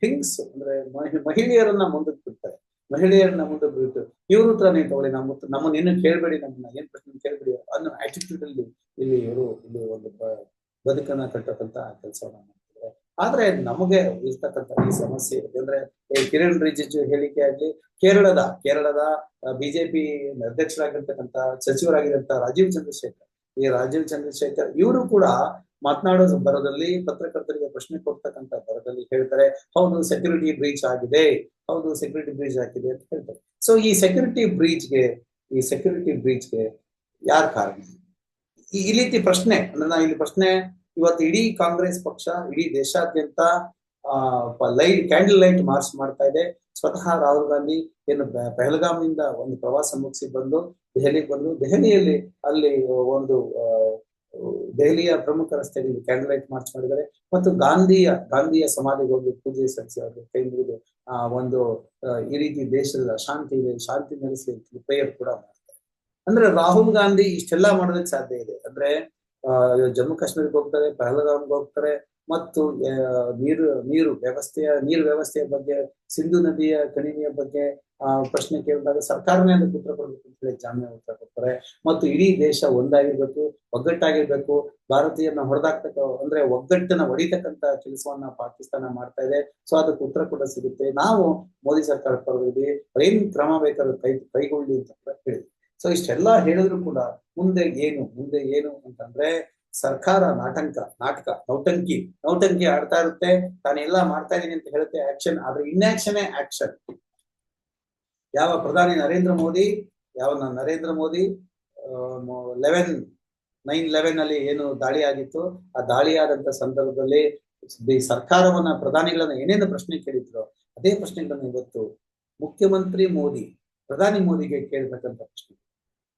ಥಿಂಗ್ಸ್ ಅಂದ್ರೆ ಮಹಿಳೆಯರನ್ನ ಮುಂದಕ್ಕೆ ಬಿಡ್ತಾರೆ. ಮಹಿಳೆಯರನ್ನ ಮುಂದಕ್ಕೆ ಬಿಡ್ತಾರೆ. ಇವ್ರ ಹತ್ರನೇ ತಗೊಳ್ಳಿ, ನಮ್ಮ ಹತ್ರ- ನಮ್ಮನ್ನ ಏನು ಕೇಳ್ಬೇಡಿ, ನಮ್ಮನ್ನ ಏನ್ ಪ್ರಶ್ನೆ ಕೇಳ್ಬೇಡಿ ಅನ್ನೋ ಆಟಿಟ್ಯೂಡ್ ಅಲ್ಲಿ ಇಲ್ಲಿ ಇವರು ಇಲ್ಲಿ ಒಂದು ಬದುಕನ್ನ ಕಟ್ಟತಕ್ಕಂತ ಕೆಲಸವನ್ನ ಮಾಡ್ತಾರೆ ಆದ್ರೆ ನಮಗೆ ಇರ್ತಕ್ಕಂತ ಈ ಸಮಸ್ಯೆ ಯಾಕಂದ್ರೆ ಕಿರಣ್ ರಿಜಿಜು ಹೇಳಿಕೆ ಆಗ್ಲಿ, ಕೇರಳದ ಕೇರಳದ ಬಿಜೆಪಿ ಅಧ್ಯಕ್ಷರಾಗಿರ್ತಕ್ಕಂಥ ಸಚಿವರಾಗಿದ್ದಂತ ರಾಜೀವ್ ಚಂದ್ರಶೇಖರ್, ಈ ರಾಜೀವ್ ಚಂದ್ರಶೇಖರ್ ಇವರು ಕೂಡ ಮಾತನಾಡೋ ಬರದಲ್ಲಿ, ಪತ್ರಕರ್ತರಿಗೆ ಪ್ರಶ್ನೆ ಕೊಡ್ತಕ್ಕಂತ ಬರದಲ್ಲಿ ಹೇಳ್ತಾರೆ, ಹೌದು ಸೆಕ್ಯೂರಿಟಿ ಬ್ರೀಚ್ ಆಗಿದೆ, ಹೌದು ಸೆಕ್ಯೂರಿಟಿ ಬ್ರೀಚ್ ಆಗಿದೆ ಅಂತ ಹೇಳ್ತಾರೆ. ಸೊ ಈ ಸೆಕ್ಯೂರಿಟಿ ಬ್ರೀಚ್ಗೆ ಈ ಸೆಕ್ಯೂರಿಟಿ ಬ್ರೀಚ್ಗೆ ಯಾರ್ ಕಾರಣ? ಈ ರೀತಿ ಪ್ರಶ್ನೆ, ಅಂದ್ರೆ ಇಲ್ಲಿ ಪ್ರಶ್ನೆ, ಇವತ್ತು ಇಡೀ ಕಾಂಗ್ರೆಸ್ ಪಕ್ಷ, ಇಡೀ ದೇಶಾದ್ಯಂತ, ಆ ಲೈಟ್, ಕ್ಯಾಂಡಲ್ ಲೈಟ್ ಮಾರ್ಚ್ ಮಾಡ್ತಾ ಇದೆ. ಸ್ವತಃ ರಾಹುಲ್ ಗಾಂಧಿ ಏನು ಪೆಹಲ್ಗಾಮ್ನಿಂದ ಒಂದು ಪ್ರವಾಸ ಮುಗಿಸಿ ಬಂದು ದೆಹಲಿಗೆ ಬಂದು, ದೆಹಲಿಯಲ್ಲಿ ಅಲ್ಲಿ ಒಂದು ದೆಹಲಿಯ ಪ್ರಮುಖ ರಸ್ತೆಯಲ್ಲಿ ಕ್ಯಾಂಡಲ್ ಲೈಟ್ ಮಾರ್ಚ್ ಮಾಡಿದ್ದಾರೆ. ಮತ್ತು ಗಾಂಧಿಯ ಗಾಂಧಿಯ ಸಮಾಧಿಗೆ ಹೋಗಿ ಪೂಜೆ ಸಲ್ಲಿಸಿ ಅವರು ಕೈ ಆ, ಒಂದು ಈ ರೀತಿ ದೇಶದ ಶಾಂತಿ ಇದೆ, ಶಾಂತಿ ನೆಲೆಸಿ ಪ್ರೇಯರ್ ಕೂಡ ಅಂದ್ರೆ ರಾಹುಲ್ ಗಾಂಧಿ ಇಷ್ಟೆಲ್ಲ ಮಾಡೋದಕ್ಕೆ ಸಾಧ್ಯ ಇದೆ. ಅಂದ್ರೆ ಜಮ್ಮು ಕಾಶ್ಮೀರಕ್ಕೆ ಹೋಗ್ತಾರೆ, ಪಹಲ್ಗಾಮ್ಗೆ ಹೋಗ್ತಾರೆ, ಮತ್ತು ನೀರು ನೀರು ವ್ಯವಸ್ಥೆಯ ನೀರು ವ್ಯವಸ್ಥೆಯ ಬಗ್ಗೆ, ಸಿಂಧು ನದಿಯ ಕಣಿವೆಯ ಬಗ್ಗೆ, ಆ, ಪ್ರಶ್ನೆ ಕೇಳಿದಾಗ ಸರ್ಕಾರನೇ ಅದಕ್ಕೆ ಉತ್ತರ ಕೊಡಬೇಕು ಅಂತ ಹೇಳಿ ಜಾಮೀನು ಉತ್ತರ ಕೊಡ್ತಾರೆ. ಮತ್ತು ಇಡೀ ದೇಶ ಒಂದಾಗಿರ್ಬೇಕು, ಒಗ್ಗಟ್ಟಾಗಿರ್ಬೇಕು ಭಾರತೀಯನ ಹೊಡೆದಾಕ್ತಕ್ಕ, ಅಂದ್ರೆ ಒಗ್ಗಟ್ಟನ್ನ ಹೊಡಿತಕ್ಕಂತ ಕೆಲಸವನ್ನ ಪಾಕಿಸ್ತಾನ ಮಾಡ್ತಾ ಇದೆ. ಸೊ, ಅದಕ್ಕೆ ಉತ್ತರ ಕೂಡ ಸಿಗುತ್ತೆ. ನಾವು ಮೋದಿ ಸರ್ಕಾರ ಪರವಾಗಿ ಏನ್ ಕ್ರಮ ಬೇಕಾದ್ರೂ ಕೈ, ಕೈಗೊಳ್ಳಿ ಅಂತ ಹೇಳಿದ್ವಿ. ಸೊ ಇಷ್ಟೆಲ್ಲ ಹೇಳಿದ್ರು ಕೂಡ ಮುಂದೆ ಏನು ಮುಂದೆ ಏನು ಅಂತಂದ್ರೆ ಸರ್ಕಾರ ನಾಟಂಕ, ನಾಟಕ, ನೌಟಂಕಿ ನೌಟಂಕಿ ಆಡ್ತಾ ಇರುತ್ತೆ, ತಾನೆಲ್ಲ ಮಾಡ್ತಾ ಇದ್ದೀನಿ ಅಂತ ಹೇಳುತ್ತೆ ಆಕ್ಷನ್ ಆದ್ರೆ ಇನ್ಆಕ್ಷನೇ ಆಕ್ಷನ್ ಯಾವ ಪ್ರಧಾನಿ ನರೇಂದ್ರ ಮೋದಿ, ಯಾವ Narendra Modi eleven nine eleven ಅಲ್ಲಿ ಏನು ದಾಳಿ ಆಗಿತ್ತು, ಆ ದಾಳಿ ಆದಂತ ಸಂದರ್ಭದಲ್ಲಿ ಸರ್ಕಾರವನ್ನ ಪ್ರಧಾನಿಗಳನ್ನ ಏನೇನು ಪ್ರಶ್ನೆ ಕೇಳಿದ್ರು ಅದೇ ಪ್ರಶ್ನೆಗಳನ್ನ ಇವತ್ತು ಮುಖ್ಯಮಂತ್ರಿ ಮೋದಿ, ಪ್ರಧಾನಿ ಮೋದಿಗೆ ಕೇಳ್ತಕ್ಕಂಥ ಪ್ರಶ್ನೆ.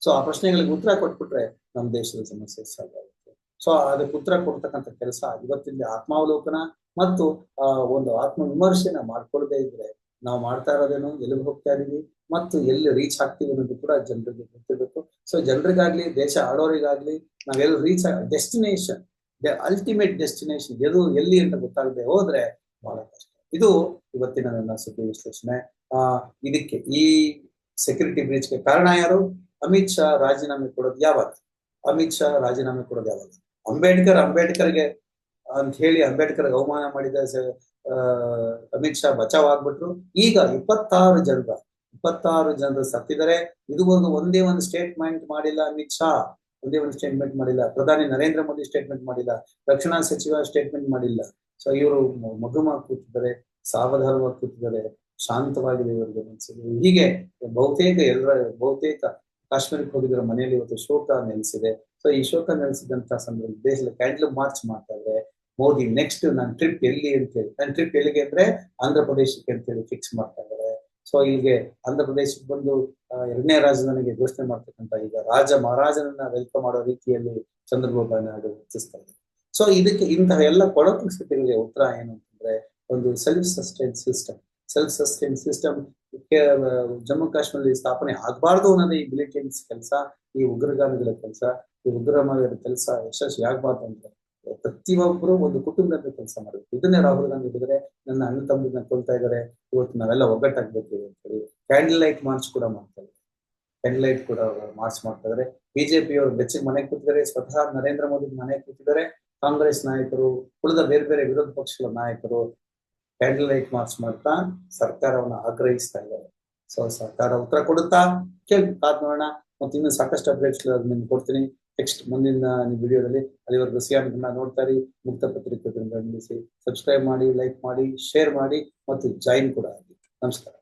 ಸೊ ಆ ಪ್ರಶ್ನೆಗಳಿಗೆ ಉತ್ತರ ಕೊಟ್ಬಿಟ್ರೆ ನಮ್ಮ ದೇಶದ ಸಮಸ್ಯೆ ಸಾಲ್ವ್ ಆಗುತ್ತೆ. ಸೊ ಅದಕ್ಕೆ ಉತ್ತರ ಕೊಡ್ತಕ್ಕಂಥ ಕೆಲಸ ಇವತ್ತಿನ ಆತ್ಮಾವಲೋಕನ ಮತ್ತು, ಆ, ಒಂದು ಆತ್ಮ ವಿಮರ್ಶೆನ ಮಾಡ್ಕೊಳ್ಳದೆ ಇದ್ರೆ ನಾವು ಮಾಡ್ತಾ ಇರೋದೇನು, ಎಲ್ಲಿಗೆ ಹೋಗ್ತಾ ಇದೀವಿ ಮತ್ತು ಎಲ್ಲಿ ರೀಚ್ ಆಗ್ತೀವಿ ಅನ್ನೋದು ಕೂಡ ಜನರಿಗೆ ಗೊತ್ತಿರಬೇಕು. ಸೊ ಜನರಿಗಾಗ್ಲಿ, ದೇಶ ಆಡೋರಿಗಾಗ್ಲಿ, ನಾವೆಲ್ಲ reach destination the ultimate destination ಎದು ಎಲ್ಲಿ ಅಂತ ಗೊತ್ತಾಗದೆ ಹೋದ್ರೆ ಬಹಳ ಕಷ್ಟ. ಇದು ಇವತ್ತಿನ ನನ್ನ ಸುದ್ದಿ ವಿಶ್ಲೇಷಣೆ. ಆ, ಇದಕ್ಕೆ ಈ ಸೆಕ್ಯೂರಿಟಿ ಬ್ರೀಚ್ಗೆ ಕಾರಣ ಯಾರು? ಅಮಿತ್ ಶಾ ರಾಜೀನಾಮೆ ಕೊಡೋದು ಯಾವಾಗ? ಅಮಿತ್ ಶಾ ರಾಜೀನಾಮೆ ಕೊಡೋದು ಯಾವಾಗ? ಅಂಬೇಡ್ಕರ್ ಅಂಬೇಡ್ಕರ್ಗೆ ಅಂತ ಹೇಳಿ ಅಂಬೇಡ್ಕರ್ ಅವಮಾನ ಮಾಡಿದ ಅಮಿತ್ ಶಾ ಬಚಾವ್ ಆಗ್ಬಿಟ್ರು. ಈಗ ಇಪ್ಪತ್ತಾರು ಜನರ, ಇಪ್ಪತ್ತಾರು ಜನರು ಸತ್ತಿದ್ದಾರೆ. ಇದುವರೆಗೂ ಒಂದೇ ಒಂದು ಸ್ಟೇಟ್ಮೆಂಟ್ ಮಾಡಿಲ್ಲ ಅಮಿತ್ ಶಾ. ಒಂದೇ ಒಂದು ಸ್ಟೇಟ್ಮೆಂಟ್ ಮಾಡಿಲ್ಲ. ಪ್ರಧಾನಿ ನರೇಂದ್ರ ಮೋದಿ ಸ್ಟೇಟ್ಮೆಂಟ್ ಮಾಡಿಲ್ಲ. ರಕ್ಷಣಾ ಸಚಿವ ಸ್ಟೇಟ್ಮೆಂಟ್ ಮಾಡಿಲ್ಲ. ಸೊ ಇವರು ಮಗುಮಾಗಿ ಕೂತಿದ್ದಾರೆ, ಸಾವಧಾನವಾಗಿ ಕೂತಿದ್ದಾರೆ, ಶಾಂತವಾಗಿದೆ ಇವರಿಗೆ ಹೀಗೆ ಬಹುತೇಕ ಎಲ್ಲರ, ಬಹುತೇಕ ಕಾಶ್ಮೀರಕ್ಕೆ ಹೋಗಿದ್ರ ಮನೆಯಲ್ಲಿ ಇವತ್ತು ಶೋಕ ನೆಲೆಸಿದೆ. ಸೊ ಈ ಶೋಕ ನೆಲೆಸಿದಂತ ಸಂದರ್ಭ ದೇಶದಲ್ಲಿ ಕ್ಯಾಂಡಲ್ ಮಾರ್ಚ್ ಮಾಡ್ತಾ ಇದ್ರೆ ಮೋದಿ ನೆಕ್ಸ್ಟ್ ನನ್ನ ಟ್ರಿಪ್ ಎಲ್ಲಿ ಅಂತ ಹೇಳಿ, ನನ್ನ ಟ್ರಿಪ್ ಎಲ್ಲಿಗೆ ಅಂದ್ರೆ ಆಂಧ್ರ ಪ್ರದೇಶಕ್ಕೆ ಅಂತ ಹೇಳಿ ಫಿಕ್ಸ್ ಮಾಡ್ತಾ ಇದ್ದಾರೆ. ಸೊ ಇಲ್ಲಿಗೆ ಆಂಧ್ರ ಪ್ರದೇಶಕ್ಕೆ ಬಂದು ಎರಡನೇ ರಾಜಧಾನಿಗೆ ಘೋಷಣೆ ಮಾಡ್ತಕ್ಕಂತ ಈಗ ರಾಜ ಮಹಾರಾಜನನ್ನ ವೆಲ್ಕಮ್ ಮಾಡೋ ರೀತಿಯಲ್ಲಿ ಚಂದ್ರಬಾಬು ನಾಯ್ಡು ವರ್ತಿಸ್ತಾ ಇದ್ದಾರೆ. ಸೊ ಇದಕ್ಕೆ ಇಂತಹ ಎಲ್ಲ ಕೊಳಕು ಸ್ಥಿತಿಗಳಿಗೆ ಉತ್ತರ ಏನು ಅಂತಂದ್ರೆ ಒಂದು self sustain system self sustain system Jammu ಕಾಶ್ಮೀರದಲ್ಲಿ ಸ್ಥಾಪನೆ ಆಗಬಾರ್ದು ಅನ್ನೋದೇ ಈ ಮಿಲಿಟೆನ್ಸ್ ಕೆಲಸ, ಈ ಉಗ್ರಗಾಮಿಗಳ ಕೆಲಸ, ಈ ಉಗ್ರಗಾಮಿಗಳ ಕೆಲಸ ಯಶಸ್ವಿ ಆಗ್ಬಾರ್ದು ಅಂದ್ರೆ ಪ್ರತಿಯೊಬ್ಬರು ಒಂದು ಕುಟುಂಬದ ಕೆಲಸ ಮಾಡಬೇಕು ಇದನ್ನೇ ರಾಹುಲ್ ಗಾಂಧಿ ಹೇಳಿದ್ರೆ, ನನ್ನ ಅಣ್ಣ ತಮ್ಮನ್ನ ಕೊಲ್ತಾ ಇದ್ದಾರೆ ಇವತ್ತು ನಾವೆಲ್ಲ ಒಗ್ಗಟ್ಟಾಗ್ಬೇಕು ಅಂತ ಹೇಳಿ ಕ್ಯಾಂಡಲ್ ಲೈಟ್ ಮಾರ್ಚ್ ಕೂಡ ಮಾಡ್ತಾ ಇದ್ದಾರೆ. ಕ್ಯಾಂಡಲ್ ಲೈಟ್ ಕೂಡ ಮಾರ್ಚ್ ಮಾಡ್ತಾ ಇದಾರೆ. ಬಿಜೆಪಿ ಅವರು ಬೆಚ್ಚಿಗೆ ಮನೆ ಕೂತಿದ್ದಾರೆ, ಸ್ವತಃ ನರೇಂದ್ರ ಮೋದಿ ಮನೆ ಕೂತಿದ್ದಾರೆ. ಕಾಂಗ್ರೆಸ್ ನಾಯಕರು, ಉಳಿದ ಬೇರೆ ಬೇರೆ ವಿರೋಧ ಪಕ್ಷಗಳ ನಾಯಕರು ಕ್ಯಾಂಡಲ್ ಲೈಟ್ ಮಾರ್ಚ್ ಮಾಡ್ತಾ ಸರ್ಕಾರವನ್ನು ಆಗ್ರಹಿಸ್ತಾ ಇದ್ದಾರೆ. ಸೊ ಸರ್ಕಾರ ಉತ್ತರ ಕೊಡುತ್ತಾ? ಕೇಳಿ, ಕಾದ್ ನೋಡೋಣ. ಮತ್ತೆ ಇನ್ನೂ ಸಾಕಷ್ಟು ಅಪ್ಡೇಟ್ಸ್ ನಿಮ್ಗೆ ಕೊಡ್ತೀನಿ. ನೆಕ್ಸ್ಟ್ ಮುಂದಿನ ವಿಡಿಯೋದಲ್ಲಿ ಅಲ್ಲಿವರೆಗೂ ಸಿಯಾಮನ್ನ ನೋಡ್ತಾ ಇರಿ. ಮುಕ್ತ ಪತ್ರಿಕೆ ಸಬ್ಸ್ಕ್ರೈಬ್ ಮಾಡಿ ಲೈಕ್ ಮಾಡಿ ಶೇರ್ ಮಾಡಿ, ಮತ್ತು ಜಾಯಿನ್ ಕೂಡ ಆಗಿ ನಮಸ್ಕಾರ.